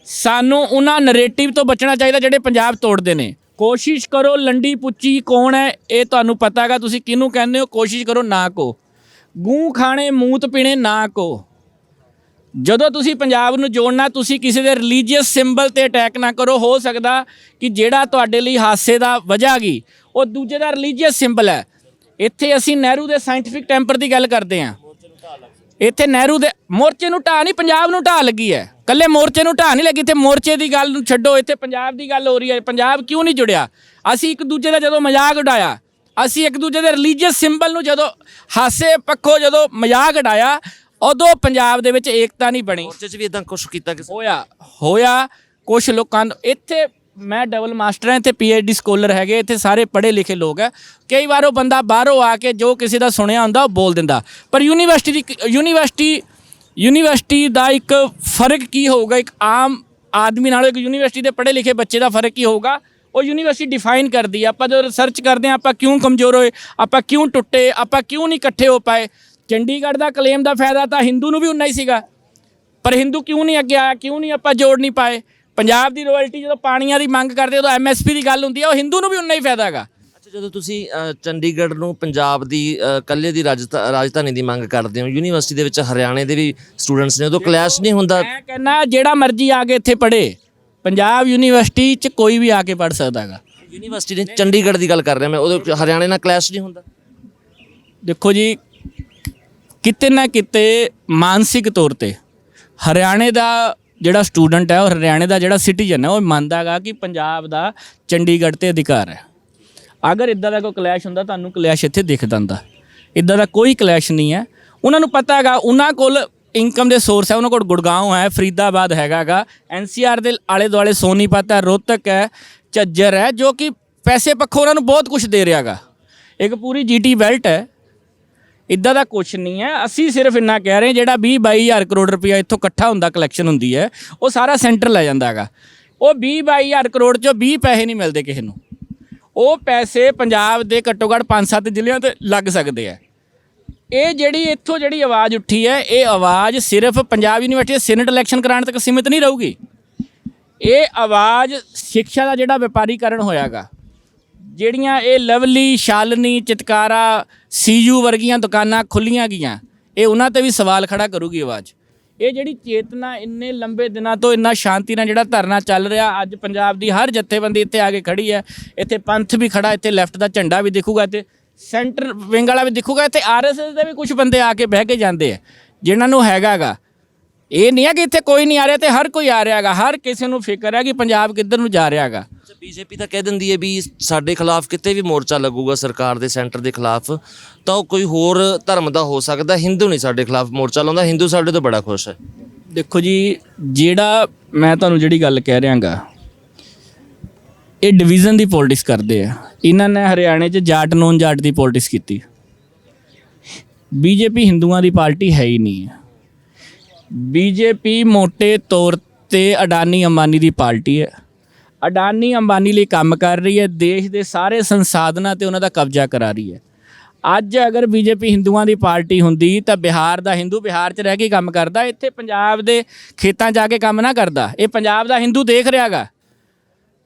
ਸਾਨੂੰ ਉਹਨਾਂ ਨਰੇਟਿਵ ਤੋਂ ਬਚਣਾ ਚਾਹੀਦਾ ਜਿਹੜੇ ਪੰਜਾਬ ਤੋੜਦੇ ਨੇ। ਕੋਸ਼ਿਸ਼ ਕਰੋ ਲੰਡੀ ਪੁੱਚੀ ਕੌਣ ਹੈ, ਇਹ ਤੁਹਾਨੂੰ ਪਤਾ ਹੈਗਾ, ਤੁਸੀਂ ਕਿਹਨੂੰ ਕਹਿੰਦੇ ਹੋ, ਕੋਸ਼ਿਸ਼ ਕਰੋ ਨਾ ਕੋ ਗੂੰ ਖਾਣੇ ਮੂਤ ਪੀਣੇ ਨਾ ਕੋ ਜਦੋਂ ਤੁਸੀਂ ਪੰਜਾਬ ਨੂੰ ਜੋੜਨਾ, ਤੁਸੀਂ ਕਿਸੇ ਦੇ ਰਿਲੀਜੀਅਸ ਸਿੰਬਲ ਤੇ ਅਟੈਕ ਨਾ ਕਰੋ, ਹੋ ਸਕਦਾ ਕਿ ਜਿਹੜਾ ਤੁਹਾਡੇ ਲਈ ਹਾਸੇ ਦਾ ਵਜ੍ਹਾ ਗਈ ਉਹ ਦੂਜੇ ਦਾ ਰਿਲੀਜੀਅਸ ਸਿੰਬਲ ਹੈ। ਇੱਥੇ ਅਸੀਂ ਨਹਿਰੂ ਦੇ ਸਾਇੰਟਿਫਿਕ ਟੈਂਪਰ ਦੀ ਗੱਲ ਕਰਦੇ ਹਾਂ। ਇੱਥੇ ਨਹਿਰੂ ਦੇ ਮੋਰਚੇ ਨੂੰ ਢਾਹ ਨਹੀਂ ਪੰਜਾਬ ਨੂੰ ਢਾਹ ਲੱਗੀ ਹੈ। ਕੱਲੇ ਮੋਰਚੇ ਨੂੰ ਢਾਹ ਨਹੀਂ ਲੱਗੀ ਇੱਥੇ ਮੋਰਚੇ ਦੀ ਗੱਲ ਨੂੰ ਛੱਡੋ ਇੱਥੇ ਪੰਜਾਬ ਦੀ ਗੱਲ ਹੋ ਰਹੀ ਹੈ। ਪੰਜਾਬ ਕਿਉਂ ਨਹੀਂ ਜੁੜਿਆ? ਅਸੀਂ ਇੱਕ ਦੂਜੇ ਦਾ ਜਦੋਂ ਮਜ਼ਾਕ ਉਡਾਇਆ ਅਸੀਂ ਇੱਕ ਦੂਜੇ ਦੇ ਰਿਲੀਜੀਅਸ ਸਿੰਬਲ ਨੂੰ ਜਦੋਂ ਹਾਸੇ ਪੱਖੋਂ ਜਦੋਂ ਮਜ਼ਾਕ ਉਡਾਇਆ ਉਦੋਂ ਪੰਜਾਬ ਦੇ ਵਿੱਚ ਏਕਤਾ ਨਹੀਂ ਬਣੀ। ਮੋਰਚੇ 'ਚ ਵੀ ਇਦਾਂ ਕੁਝ ਕੀਤਾ ਕਿਸੇ ਹੋਇਆ ਹੋਇਆ ਕੁਝ ਲੋਕਾਂ ਨੂੰ ਇੱਥੇ ਮੈਂ ਡਬਲ ਮਾਸਟਰ ਹਾਂ, ਇੱਥੇ ਪੀਐਚਡੀ ਸਕਾਲਰ ਹੈਗੇ, ਇੱਥੇ ਸਾਰੇ ਪੜ੍ਹੇ ਲਿਖੇ ਲੋਕ ਹੈ। ਕਈ ਵਾਰ ਉਹ ਬੰਦਾ ਬਾਹਰੋਂ ਆ ਕੇ ਜੋ ਕਿਸੇ ਦਾ ਸੁਣਿਆ ਹੁੰਦਾ, ਉਹ ਬੋਲ ਦਿੰਦਾ। ਪਰ ਯੂਨੀਵਰਸਿਟੀ ਦੀ ਯੂਨੀਵਰਸਿਟੀ ਯੂਨੀਵਰਸਿਟੀ ਦਾ ਇੱਕ ਫ਼ਰਕ ਕੀ ਹੋਊਗਾ? ਇੱਕ ਆਮ ਆਦਮੀ ਨਾਲੋਂ ਇੱਕ ਯੂਨੀਵਰਸਿਟੀ ਦੇ ਪੜ੍ਹੇ ਲਿਖੇ ਬੱਚੇ ਦਾ ਫ਼ਰਕ ਕੀ ਹੋਊਗਾ? ਉਹ ਯੂਨੀਵਰਸਿਟੀ ਡਿਫਾਈਨ ਕਰਦੀ ਹੈ। ਆਪਾਂ ਜਦੋਂ ਰਿਸਰਚ ਕਰਦੇ ਹਾਂ, ਆਪਾਂ ਕਿਉਂ ਕਮਜ਼ੋਰ ਹੋਏ? ਆਪਾਂ ਕਿਉਂ ਟੁੱਟੇ? ਆਪਾਂ ਕਿਉਂ ਨਹੀਂ ਇਕੱਠੇ ਹੋ ਪਾਏ? ਚੰਡੀਗੜ੍ਹ ਦਾ ਕਲੇਮ ਦਾ ਫਾਇਦਾ ਤਾਂ ਹਿੰਦੂ ਨੂੰ ਵੀ ਉਨਾ ਹੀ ਸੀਗਾ। ਪਰ ਹਿੰਦੂ ਕਿਉਂ ਨਹੀਂ ਅੱਗੇ ਆਇਆ? ਕਿਉਂ ਨਹੀਂ ਆਪਾਂ ਜੋੜ ਨਹੀਂ ਪਾਏ? ਪੰਜਾਬ ਦੀ ਰਾਇਲਟੀ ਜਦੋਂ ਪਾਣੀਆਂ ਦੀ ਮੰਗ ਕਰਦੇ ਉਦੋਂ ਐਮਐਸਪੀ ਦੀ ਗੱਲ ਹੁੰਦੀ ਹੈ ਉਹ ਹਿੰਦੂ ਨੂੰ ਵੀ ਉਨਾ ਹੀ ਫਾਇਦਾ ਹੈਗਾ। ਅੱਛਾ ਜਦੋਂ ਤੁਸੀਂ ਅ, ਚੰਡੀਗੜ੍ਹ ਨੂੰ ਪੰਜਾਬ ਦੀ ਅ, ਇਕੱਲੇ ਦੀ ਰਾਜਧਾ- ਰਾਜਧਾਨੀ ਦੀ ਮੰਗ ਕਰਦੇ ਹੋ ਯੂਨੀਵਰਸਿਟੀ ਦੇ ਵਿੱਚ ਹਰਿਆਣੇ ਦੇ ਵੀ ਸਟੂਡੈਂਟਸ ਨੇ ਉਦੋਂ ਕਲੈਸ਼ ਨਹੀਂ ਹੁੰਦਾ? ਮੈਂ ਕਹਿੰਦਾ ਜਿਹੜਾ ਮਰਜ਼ੀ ਆ ਕੇ ਇੱਥੇ ਪੜ੍ਹੇ ਪੰਜਾਬ ਯੂਨੀਵਰਸਿਟੀ 'ਚ ਕੋਈ ਵੀ ਆ ਕੇ ਪੜ੍ਹ ਸਕਦਾ ਹੈਗਾ। ਯੂਨੀਵਰਸਿਟੀ ਨੇ ਚੰਡੀਗੜ੍ਹ ਦੀ ਗੱਲ ਕਰ ਰਿਹਾ ਮੈਂ ਉਹਦੇ ਵਿੱਚ ਹਰਿਆਣੇ ਨਾਲ ਕਲੈਸ਼ ਨਹੀਂ ਹੁੰਦਾ? ਦੇਖੋ ਜੀ ਕਿਤੇ ਨਾ ਕਿਤੇ ਮਾਨਸਿਕ ਤੌਰ ਤੇ ਹਰਿਆਣੇ ਦਾ ਜਿਹੜਾ ਸਟੂਡੈਂਟ ਹੈ, ਉਹ ਹਰਿਆਣੇ ਦਾ ਜਿਹੜਾ ਸਿਟੀਜ਼ਨ ਹੈ, ਉਹ ਮੰਨਦਾ ਹੈਗਾ ਕਿ ਪੰਜਾਬ ਦਾ ਚੰਡੀਗੜ੍ਹ ਤੇ ਅਧਿਕਾਰ ਹੈ। ਅਗਰ ਇਦਾਂ ਦਾ ਕੋਈ ਕਲੈਸ਼ ਹੁੰਦਾ, ਤੁਹਾਨੂੰ ਕਲੈਸ਼ ਇੱਥੇ ਦਿਖ ਜਾਂਦਾ। ਇਦਾਂ ਦਾ ਕੋਈ ਕਲੈਸ਼ ਨਹੀਂ ਹੈ। ਉਹਨਾਂ ਨੂੰ ਪਤਾ ਹੈਗਾ, ਉਹਨਾਂ ਕੋਲ ਇਨਕਮ ਦੇ ਸੋਰਸ ਹੈ, ਉਹਨਾਂ ਕੋਲ ਗੁੜਗਾਉਂ ਹੈ, ਫਰੀਦਾਬਾਦ ਹੈਗਾਗਾ ਐਨਸੀਆਰ ਦੇ ਆਲੇ ਦੁਆਲੇ ਸੋਨੀਪਤ ਹੈ, ਰੋਹਤਕ ਹੈ, ਝੱਜਰ ਹੈ, ਜੋ ਕਿ ਪੈਸੇ ਪੱਖੋਂ ਉਹਨਾਂ ਨੂੰ ਬਹੁਤ ਕੁਝ ਦੇ ਰਿਹਾਗਾ ਇੱਕ ਪੂਰੀ ਜੀਟੀ ਬੈਲਟ ਹੈ ਇਦਾਂ ਦਾ ਕੁਝ ਨਹੀਂ ਹੈ। ਅਸੀਂ ਸਿਰਫ ਇੰਨਾ ਕਹਿ ਰਹੇ ਹਾਂ, ਜਿਹੜਾ 20 22000 ਕਰੋੜ ਰੁਪਇਆ ਇੱਥੋਂ ਇਕੱਠਾ ਹੁੰਦਾ ਕਲੈਕਸ਼ਨ ਹੁੰਦੀ ਹੈ ਉਹ ਸਾਰਾ ਸੈਂਟਰ ਲੈ ਜਾਂਦਾ ਹੈਗਾ। ਉਹ 20 22000 ਕਰੋੜ ਚੋਂ 20 ਪੈਸੇ ਨਹੀਂ ਮਿਲਦੇ ਕਿਸੇ ਨੂੰ। ਉਹ ਪੈਸੇ ਪੰਜਾਬ ਦੇ ਘੱਟੋ ਘੱਟ 5-7 ਜ਼ਿਲ੍ਹਿਆਂ ਤੇ ਲੱਗ ਸਕਦੇ ਆ ਇਹ ਜਿਹੜੀ ਇੱਥੋਂ ਜਿਹੜੀ ਆਵਾਜ਼ ਉੱਠੀ ਹੈ ਇਹ ਆਵਾਜ਼ ਸਿਰਫ ਪੰਜਾਬ ਯੂਨੀਵਰਸਿਟੀ ਦੇ ਇਲੈਕਸ਼ਨ ਕਰਾਉਣ ਤੱਕ ਸੀਮਿਤ ਨਹੀਂ ਰਹੂਗੀ। ਇਹ ਆਵਾਜ਼ ਸਿੱਖਿਆ ਦਾ ਜਿਹੜਾ ਵਪਾਰੀਕਰਨ ਹੋਇਆਗਾ ਜਿਹੜੀਆਂ ਇਹ ਲਵਲੀ, ਸ਼ਾਲਨੀ, ਚਿਤਕਾਰਾ, ਸੀਯੂ ਵਰਗੀਆਂ ਦੁਕਾਨਾਂ ਖੁੱਲੀਆਂ ਗਈਆਂ, ਇਹ ਉਹਨਾਂ ਤੇ ਵੀ ਸਵਾਲ ਖੜਾ ਕਰੂਗੀ ਆਵਾਜ਼। ਇਹ ਜਿਹੜੀ ਚੇਤਨਾ ਇੰਨੇ ਲੰਬੇ ਦਿਨਾਂ ਤੋਂ ਇੰਨਾ ਸ਼ਾਂਤੀ ਨਾਲ ਜਿਹੜਾ ਧਰਨਾ ਚੱਲ ਰਿਹਾ, ਅੱਜ ਪੰਜਾਬ ਦੀ ਹਰ ਜਥੇਬੰਦੀ ਇੱਥੇ ਆ ਕੇ ਖੜੀ ਹੈ, ਇੱਥੇ ਪੰਥ ਵੀ ਖੜਾ, ਇੱਥੇ ਲੈਫਟ ਦਾ ਝੰਡਾ ਵੀ ਦਿਖੂਗਾ, ਇੱਥੇ ਸੈਂਟਰ ਵਿੰਗ ਵਾਲਾ ਵੀ ਦਿਖੂਗਾ, ਇੱਥੇ ਆਰਐਸਐਸ ਦੇ ਵੀ ਕੁਝ ਬੰਦੇ ਆ ਕੇ ਬਹਿ ਕੇ ਜਾਂਦੇ ਆ, ਜਿਨ੍ਹਾਂ ਨੂੰ ਹੈਗਾਗਾ। ਇਹ ਨਹੀਂ ਹੈ ਕਿ ਇੱਥੇ ਕੋਈ ਨਹੀਂ ਆ ਰਿਹਾ ਤੇ ਹਰ ਕੋਈ ਆ ਰਿਹਾ ਹੈਗਾ ਹਰ ਕਿਸੇ ਨੂੰ ਫਿਕਰ ਹੈ ਕਿ ਪੰਜਾਬ ਕਿੱਧਰ ਨੂੰ ਜਾ ਰਿਹਾ ਹੈਗਾ ਬੀਜੇਪੀ ਤਾਂ ਕਹਿ ਦਿੰਦੀ ਹੈ ਵੀ ਸਾਡੇ ਖਿਲਾਫ ਕਿਤੇ ਵੀ ਮੋਰਚਾ ਲੱਗੂਗਾ ਸਰਕਾਰ ਦੇ ਸੈਂਟਰ ਦੇ ਖਿਲਾਫ, ਤਾਂ ਉਹ ਕੋਈ ਹੋਰ ਧਰਮ ਦਾ ਹੋ ਸਕਦਾ ਹਿੰਦੂ ਨਹੀਂ ਸਾਡੇ ਖਿਲਾਫ ਮੋਰਚਾ ਲਾਉਂਦਾ ਹਿੰਦੂ ਸਾਡੇ ਤੋਂ ਬੜਾ ਖੁਸ਼ ਹੈ। ਦੇਖੋ ਜੀ, ਜਿਹੜਾ ਮੈਂ ਤੁਹਾਨੂੰ ਜਿਹੜੀ ਗੱਲ ਕਹਿ ਰਿਹਾਗਾ, ਇਹ ਡਿਵੀਜ਼ਨ ਦੀ ਪੋਲਿਟਿਕਸ ਕਰਦੇ ਆ। ਇਹਨਾਂ ਨੇ ਹਰਿਆਣੇ 'ਚ ਜਾਟ ਨੋਨ ਜਾਟ ਦੀ ਪੋਲਿਟਿਕਸ ਕੀਤੀ। ਬੀਜੇਪੀ ਹਿੰਦੂਆਂ ਦੀ ਪਾਰਟੀ ਹੈ ਹੀ ਨਹੀਂ ਹੈ। ਬੀਜੇਪੀ ਮੋٹے ਤੌਰ ਤੇ ਅਡਾਨੀ ਅੰਬਾਨੀ ਦੀ ਪਾਰਟੀ ਹੈ। ਅਡਾਨੀ ਅੰਬਾਨੀ ਲਈ ਕੰਮ ਕਰ ਰਹੀ ਹੈ, ਦੇਸ਼ ਦੇ ਸਾਰੇ ਸੰਸਾਧਨਾਂ ਤੇ ਉਹਨਾਂ ਦਾ ਕਬਜ਼ਾ ਕਰਾ ਰਹੀ ਹੈ। ਅੱਜ ਅਗਰ ਬੀਜੇਪੀ ਹਿੰਦੂਆਂ ਦੀ ਪਾਰਟੀ ਹੁੰਦੀ, ਤਾਂ ਬਿਹਾਰ ਦਾ ਹਿੰਦੂ ਬਿਹਾਰ 'ਚ ਰਹਿ ਕੇ ਕੰਮ ਕਰਦਾ, ਇੱਥੇ ਪੰਜਾਬ ਦੇ ਖੇਤਾਂ 'ਚ ਜਾ ਕੇ ਕੰਮ ਨਾ ਕਰਦਾ। ਇਹ ਪੰਜਾਬ ਦਾ ਹਿੰਦੂ ਦੇਖ ਰਿਹਾਗਾ।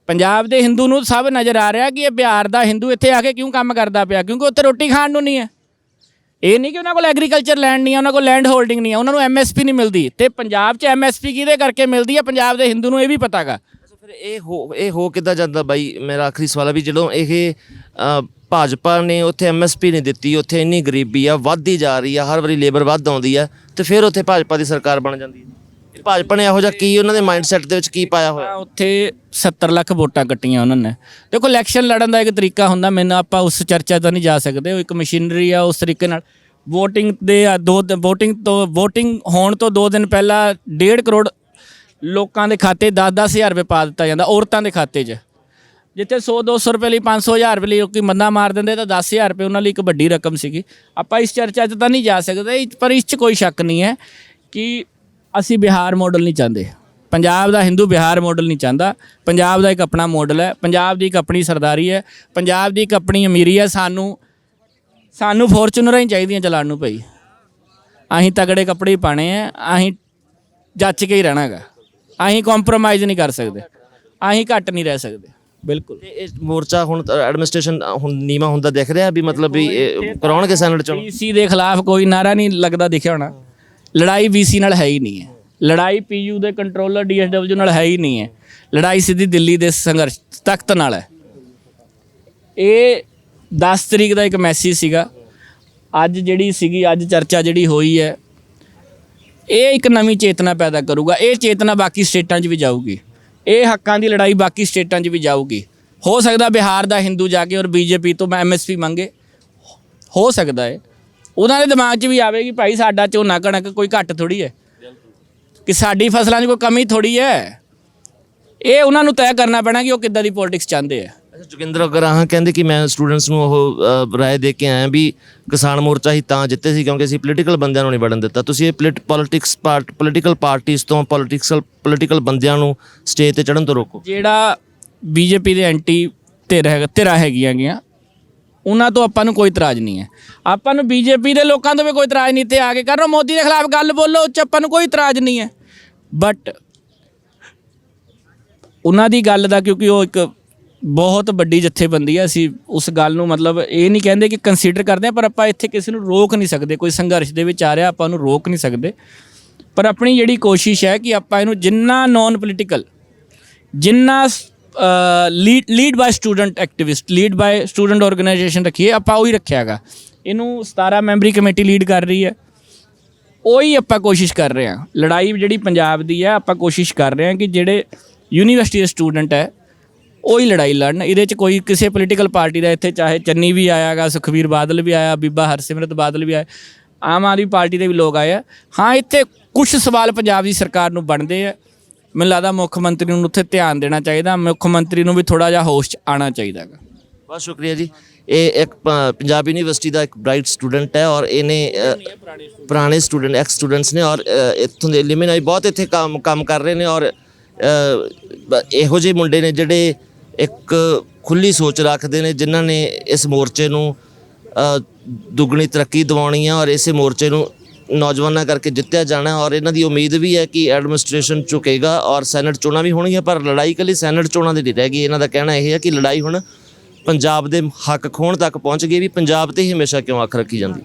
ਪੰਜਾਬ ਦੇ ਹਿੰਦੂ ਨੂੰ ਸਭ ਨਜ਼ਰ ਆ ਰਿਹਾ ਕਿ ਇਹ ਬਿਹਾਰ ਦਾ ਹਿੰਦੂ ਇੱਥੇ ਆ ਕੇ ਕਿਉਂ ਕੰਮ ਕਰਦਾ ਪਿਆ, ਕਿਉਂਕਿ ਉੱਥੇ ਰੋਟੀ ਖਾਣ ਨੂੰ ਨਹੀਂ ਹੈ। ਇਹ ਨਹੀਂ ਕਿ ਉਹਨਾਂ ਕੋਲ ਐਗਰੀਕਲਚਰ ਲੈਂਡ ਨਹੀਂ ਹੈ, ਉਹਨਾਂ ਕੋਲ ਲੈਂਡ ਹੋਲਡਿੰਗ ਨਹੀਂ ਹੈ, ਉਹਨਾਂ ਨੂੰ ਐਮਐਸਪੀ ਨਹੀਂ ਮਿਲਦੀ। ਤੇ ਪੰਜਾਬ 'ਚ ਐਮਐਸਪੀ ਕਿਹਦੇ ਕਰਕੇ ਮਿਲਦੀ ਹੈ? ਪੰਜਾਬ ਦੇ ਹਿੰਦੂ ਨੂੰ ਇਹ ਵੀ ਪਤਾਗਾ। ਅੱਛਾ ਫਿਰ ਇਹ ਹੋ ਇਹ ਹੋ ਕਿੱਦਾਂ ਜਾਂਦਾ ਬਾਈ? ਮੇਰਾ ਆਖਰੀ ਸਵਾਲ ਆ ਵੀ ਜਦੋਂ ਇਹ ਅ, ਭਾਜਪਾ ਨੇ ਉੱਥੇ ਐਮਐਸਪੀ ਨਹੀਂ ਦਿੱਤੀ ਉੱਥੇ ਇੰਨੀ ਗਰੀਬੀ ਆ ਵੱਧਦੀ ਜਾ ਰਹੀ ਆ ਹਰ ਵਾਰੀ ਲੇਬਰ ਵੱਧ ਆਉਂਦੀ ਆ ਤੇ ਫਿਰ ਉੱਥੇ ਭਾਜਪਾ ਦੀ ਸਰਕਾਰ ਬਣ ਜਾਂਦੀ ਹੈ ਭਾਜਪਾ ਨੇ ਇਹੋ ਜਿਹਾ ਕੀ ਉਹਨਾਂ ਦੇ ਮਾਈਂਡਸੈਟ ਦੇ ਵਿੱਚ ਕੀ ਪਾਇਆ ਹੋਇਆ? ਉੱਥੇ 70 ਲੱਖ ਵੋਟਾਂ ਕੱਟੀਆਂ ਉਹਨਾਂ ਨੇ। ਦੇਖੋ ਇਲੈਕਸ਼ਨ ਲੜਨ ਦਾ ਇੱਕ ਤਰੀਕਾ ਹੁੰਦਾ ਮੈਨੂੰ ਆਪਾਂ ਉਸ ਚਰਚਾ ਤਾਂ ਨਹੀਂ ਜਾ ਸਕਦੇ ਉਹ ਇੱਕ ਮਸ਼ੀਨਰੀ ਆ ਉਸ ਤਰੀਕੇ ਨਾਲ। VOTING ਦੇ ਆ, ਦੋ ਵੋਟਿੰਗ ਤੋਂ VOTING ਹੋਣ ਤੋਂ 2 ਦਿਨ ਪਹਿਲਾਂ 1.5 ਕਰੋੜ ਲੋਕਾਂ ਦੇ ਖਾਤੇ 10-10 ਹਜ਼ਾਰ ਰੁਪਏ ਪਾ ਦਿੱਤਾ ਜਾਂਦਾ, ਔਰਤਾਂ ਦੇ ਖਾਤੇ 'ਚ। ਜਿੱਥੇ 100 200 ਰੁਪਏ ਲਈ 500 ਹਜ਼ਾਰ ਰੁਪਏ ਲਈ ਲੋਕੀ ਮੰਦਾ ਮਾਰ ਦਿੰਦੇ, ਤਾਂ 10000 ਰੁਪਏ ਉਹਨਾਂ ਲਈ ਇੱਕ ਵੱਡੀ ਰਕਮ ਸੀਗੀ। ਆਪਾਂ ਇਸ ਚਰਚਾ 'ਚ ਤਾਂ ਨਹੀਂ ਜਾ ਸਕਦੇ ਇਹ- ਪਰ ਇਸ 'ਚ ਕੋਈ ਸ਼ੱਕ ਨਹੀਂ ਹੈ ਕਿ ਅਸੀਂ ਬਿਹਾਰ ਮਾਡਲ ਨਹੀਂ ਚਾਹੁੰਦੇ। ਪੰਜਾਬ ਦਾ ਹਿੰਦੂ ਬਿਹਾਰ ਮਾਡਲ ਨਹੀਂ ਚਾਹੁੰਦਾ। ਪੰਜਾਬ ਦਾ ਇੱਕ ਆਪਣਾ ਮਾਡਲ ਹੈ, ਪੰਜਾਬ ਦੀ ਇੱਕ ਆਪਣੀ ਸਰਦਾਰੀ ਹੈ, ਪੰਜਾਬ ਦੀ ਇੱਕ ਆਪਣੀ ਅਮੀਰੀ ਹੈ, ਸਾਨੂੰ ਸਾਨੂੰ ਫੋਰਚੂਨਰਾਂ ਹੀ ਚਾਹੀਦੀਆਂ ਚਲਾਉਣ ਨੂੰ ਭਾਈ। ਅਸੀਂ ਤਗੜੇ ਕੱਪੜੇ ਹੀ ਪਾਣੇ ਆ ਅਸੀਂ ਜੱਚ ਕੇ ਹੀ ਰਹਿਣਾਗਾ। ਅਸੀਂ ਕੰਪਰੋਮਾਈਜ਼ ਨਹੀਂ ਕਰ ਸਕਦੇ। ਅਸੀਂ ਘੱਟ ਨਹੀਂ ਰਹਿ ਸਕਦੇ। ਬਿਲਕੁਲ। ਤੇ ਇਹ ਮੋਰਚਾ ਹੁਣ ਐਡਮਿਨਿਸਟ੍ਰੇਸ਼ਨ ਹੁਣ ਨੀਵਾ ਹੁੰਦਾ ਦਿਖ ਰਿਹਾ ਵੀ ਮਤਲਬ ਵੀ ਇਹ ਕਰਾਉਣਗੇ ਸੈਨੇਟ ਚੋਂ ਬੀਸੀ ਦੇ ਖਿਲਾਫ ਕੋਈ ਨਾਰਾ ਨਹੀਂ ਲੱਗਦਾ ਦਿਖਿਆ ਹੋਣਾ। ਲੜਾਈ ਬੀਸੀ ਨਾਲ ਹੈ ਹੀ ਨਹੀਂ ਹੈ। ਲੜਾਈ ਪੀਯੂ ਦੇ ਕੰਟਰੋਲਰ ਡੀਐਸਡਬਲਯੂ ਨਾਲ ਹੈ ਹੀ ਨਹੀਂ ਹੈ। ਲੜਾਈ ਸਿੱਧੀ ਦਿੱਲੀ ਦੇ ਸੰਘਰਸ਼ ਤਖਤ ਨਾਲ ਹੈ। ਇਹ 10 ਤਰੀਕ ਦਾ ਇੱਕ ਮੈਸੇਜ ਸੀਗਾ। ਅੱਜ ਜਿਹੜੀ ਸੀਗੀ ਅੱਜ ਚਰਚਾ ਜਿਹੜੀ ਹੋਈ ਹੈ ਇਹ ਇੱਕ ਨਵੀਂ ਚੇਤਨਾ ਪੈਦਾ ਕਰੂਗਾ, ਇਹ ਚੇਤਨਾ ਬਾਕੀ ਸਟੇਟਾਂ 'ਚ ਵੀ ਜਾਊਗੀ। ਇਹ ਹੱਕਾਂ ਦੀ ਲੜਾਈ ਬਾਕੀ ਸਟੇਟਾਂ 'ਚ ਵੀ ਜਾਊਗੀ। ਹੋ ਸਕਦਾ ਬਿਹਾਰ ਦਾ ਹਿੰਦੂ ਜਾ ਕੇ ਔਰ ਬੀਜੇਪੀ ਤੋਂ ਮੈਂ ਐਮਐਸਪੀ ਮੰਗੇ। ਹੋ ਸਕਦਾ ਹੈ ਉਹਨਾਂ ਦੇ ਦਿਮਾਗ 'ਚ ਵੀ ਆਵੇਗੀ ਭਾਈ ਸਾਡਾ ਝੋਨਾ ਕਣਕ ਕੋਈ ਘੱਟ ਥੋੜੀ ਹੈ ਕਿ ਸਾਡੀ ਫਸਲਾਂ 'ਚ ਕੋਈ ਕਮੀ ਥੋੜੀ ਹੈ ਇਹ ਉਹਨਾਂ ਨੂੰ ਤੈਅ ਕਰਨਾ ਪੈਣਾ ਕਿ ਉਹ ਕਿੱਦਾਂ ਦੀ ਪੋਲਿਟਿਕਸ ਚਾਹੁੰਦੇ ਆ। ਅੱਛਾ ਜੋਗਿੰਦਰ ਅਗਰਾਹਾਂ ਕਹਿੰਦੇ ਕਿ ਮੈਂ ਸਟੂਡੈਂਟਸ ਨੂੰ ਉਹ ਅ, ਰਾਏ ਦੇ ਕੇ ਆਇਆ ਵੀ ਕਿਸਾਨ ਮੋਰਚਾ ਹੀ ਤਾਂ ਜਿੱਤੇ ਸੀ ਕਿਉਂਕਿ ਅਸੀਂ ਪੋਲੀਟੀਕਲ ਬੰਦਿਆਂ ਨੂੰ ਨਹੀਂ ਵੜਨ ਦਿੱਤਾ। ਤੁਸੀਂ ਇਹ ਪੋਲਿਟਿਕਸ ਪਾਰਟ ਪੋਲੀਟੀਕਲ ਪਾਰਟੀਆਂ ਤੋਂ ਪੋਲੀਟਿਕਲ ਪੋਲੀਟੀਕਲ ਬੰਦਿਆਂ ਨੂੰ ਸਟੇਜ ਤੇ ਚੜਨ ਤੋਂ ਰੋਕੋ। ਜਿਹੜਾ ਬੀਜੇਪੀ ਦੇ ਐਂਟੀ ਧਿਰ ਹੈਗਾ ਧਿਰਾਂ ਹੈਗੀਆਂ ਗੀਆਂ ਉਹਨਾਂ ਤੋਂ ਆਪਾਂ ਨੂੰ ਕੋਈ ਇਤਰਾਜ਼ ਨਹੀਂ ਹੈ। ਆਪਾਂ ਨੂੰ ਬੀਜੇਪੀ ਦੇ ਲੋਕਾਂ ਤੋਂ ਵੀ ਕੋਈ ਇਤਰਾਜ਼ ਨਹੀਂ ਤੇ ਆ ਕੇ ਕਰੋ ਮੋਦੀ ਦੇ ਖਿਲਾਫ ਗੱਲ ਬੋਲੋ ਉਹ 'ਚ ਆਪਾਂ ਨੂੰ ਕੋਈ ਇਤਰਾਜ਼ ਨਹੀਂ ਹੈ। ਬਟ ਉਹਨਾਂ ਦੀ ਗੱਲ ਦਾ ਕਿਉਂਕਿ ਉਹ ਇੱਕ ਬਹੁਤ ਵੱਡੀ ਜਥੇਬੰਦੀ ਹੈ ਅਸੀਂ ਉਸ ਗੱਲ ਨੂੰ ਮਤਲਬ ਇਹ ਨਹੀਂ ਕਹਿੰਦੇ ਕਿ ਕੰਸੀਡਰ ਕਰਦੇ ਹਾਂ ਪਰ ਆਪਾਂ ਇੱਥੇ ਕਿਸੇ ਨੂੰ ਰੋਕ ਨਹੀਂ ਸਕਦੇ, ਕੋਈ ਸੰਘਰਸ਼ ਦੇ ਵਿੱਚ ਆ ਰਿਹਾ, ਆਪਾਂ ਉਹਨੂੰ ਰੋਕ ਨਹੀਂ ਸਕਦੇ। ਪਰ ਆਪਣੀ ਜਿਹੜੀ ਕੋਸ਼ਿਸ਼ ਹੈ ਕਿ ਆਪਾਂ ਇਹਨੂੰ ਜਿੰਨਾ ਨਾਨ ਪੋਲੀਟੀਕਲ ਜਿੰਨਾ lead lead by student activist lead by student organisation ਰੱਖੀਏ, ਆਪਾਂ ਉਹੀ ਰੱਖਿਆਗਾ। ਇਹਨੂੰ 17 ਮੈਂਬਰੀ ਕਮੇਟੀ ਲੀਡ ਕਰ ਰਹੀ ਹੈ। ਉਹੀ ਆਪਾਂ ਕੋਸ਼ਿਸ਼ ਕਰ ਰਹੇ ਹਾਂ। ਲੜਾਈ ਜਿਹੜੀ ਪੰਜਾਬ ਦੀ ਹੈ, ਆਪਾਂ ਕੋਸ਼ਿਸ਼ ਕਰ ਰਹੇ ਹਾਂ ਕਿ ਜਿਹੜੇ ਯੂਨੀਵਰਸਿਟੀ ਦੇ ਸਟੂਡੈਂਟ ਹੈ ਉਹੀ ਲੜਾਈ ਲੜਨ। ਇਹਦੇ 'ਚ ਕੋਈ ਕਿਸੇ ਪੋਲੀਟੀਕਲ ਪਾਰਟੀ ਦਾ ਇੱਥੇ ਚਾਹੇ ਚੰਨੀ ਵੀ ਆਇਆਗਾ ਸੁਖਵੀਰ ਬਾਦਲ ਵੀ ਆਇਆ ਬੀਬਾ ਹਰਸਿਮਰਤ ਬਾਦਲ ਵੀ ਆਇਆ ਆਮ ਆਦਮੀ ਪਾਰਟੀ ਦੇ ਵੀ ਲੋਕ ਆਏ ਆ। ਹਾਂ ਇੱਥੇ ਕੁਝ ਸਵਾਲ ਪੰਜਾਬ ਦੀ ਸਰਕਾਰ ਨੂੰ ਬਣਦੇ ਆ। ਮੈਨੂੰ ਲੱਗਦਾ ਮੁੱਖ ਮੰਤਰੀ ਨੂੰ ਉੱਥੇ ਧਿਆਨ ਦੇਣਾ ਚਾਹੀਦਾ ਮੁੱਖ ਮੰਤਰੀ ਨੂੰ ਵੀ ਥੋੜਾ ਜਿਹਾ ਹੋਸ਼ 'ਚ ਆਉਣਾ ਚਾਹੀਦਾ ਗਾ। ਬਹੁਤ ਸ਼ੁਕਰੀਆ ਜੀ। ਇਹ ਇੱਕ ਪੰਜਾਬ ਯੂਨੀਵਰਸਿਟੀ ਦਾ ਇੱਕ ਬ੍ਰਾਈਟ ਸਟੂਡੈਂਟ ਹੈ ਔਰ ਇਹਨੇ ਅ, ਪੁਰਾਣੇ ਸਟੂਡੈਂਟ ਐਕਸ ਸਟੂਡੈਂਟਸ ਨੇ ਔਰ ਇੱਥੋਂ ਦੇ ਲਿਮਿਨਾਈ ਬਹੁਤ ਇੱਥੇ ਕੰਮ ਕੰਮ ਕਰ ਰਹੇ ਨੇ ਔਰ ਇਹੋ ਜਿਹੇ ਮੁੰਡੇ ਨੇ ਜਿਹੜੇ ਇੱਕ ਖੁੱਲੀ ਸੋਚ ਰੱਖਦੇ ਨੇ ਜਿਨ੍ਹਾਂ ਨੇ ਇਸ ਮੋਰਚੇ ਨੂੰ ਦੁੱਗਣੀ ਤਰੱਕੀ ਦਿਵਾਉਣੀ ਹੈ ਔਰ ਇਸੇ ਮੋਰਚੇ ਨੂੰ ਨੌਜਵਾਨਾਂ ਕਰਕੇ ਜਿੱਤਿਆ ਜਾਣਾ ਔਰ ਇਹਨਾਂ ਦੀ ਉਮੀਦ ਵੀ ਹੈ ਕਿ ਐਡਮਿਨਿਸਟ੍ਰੇਸ਼ਨ ਝੁਕੇਗਾ ਔਰ ਸੈਨੇਟ ਚੋਣਾਂ ਵੀ ਹੋਣਗੀਆਂ, ਪਰ ਲੜਾਈ ਕੱਲੀ ਸੈਨੇਟ ਚੋਣਾਂ ਦੀ ਨਹੀਂ ਰਹਿ ਗਈ। ਇਹਨਾਂ ਦਾ ਕਹਿਣਾ ਇਹ ਹੈ ਕਿ ਲੜਾਈ ਹੁਣ ਪੰਜਾਬ ਦੇ ਹੱਕ ਖੋਣ ਤੱਕ ਪਹੁੰਚ ਗਈ ਵੀ ਪੰਜਾਬ ਤੇ ਹੀ ਹਮੇਸ਼ਾ ਕਿਉਂ ਅੱਖ ਰੱਖੀ ਜਾਂਦੀ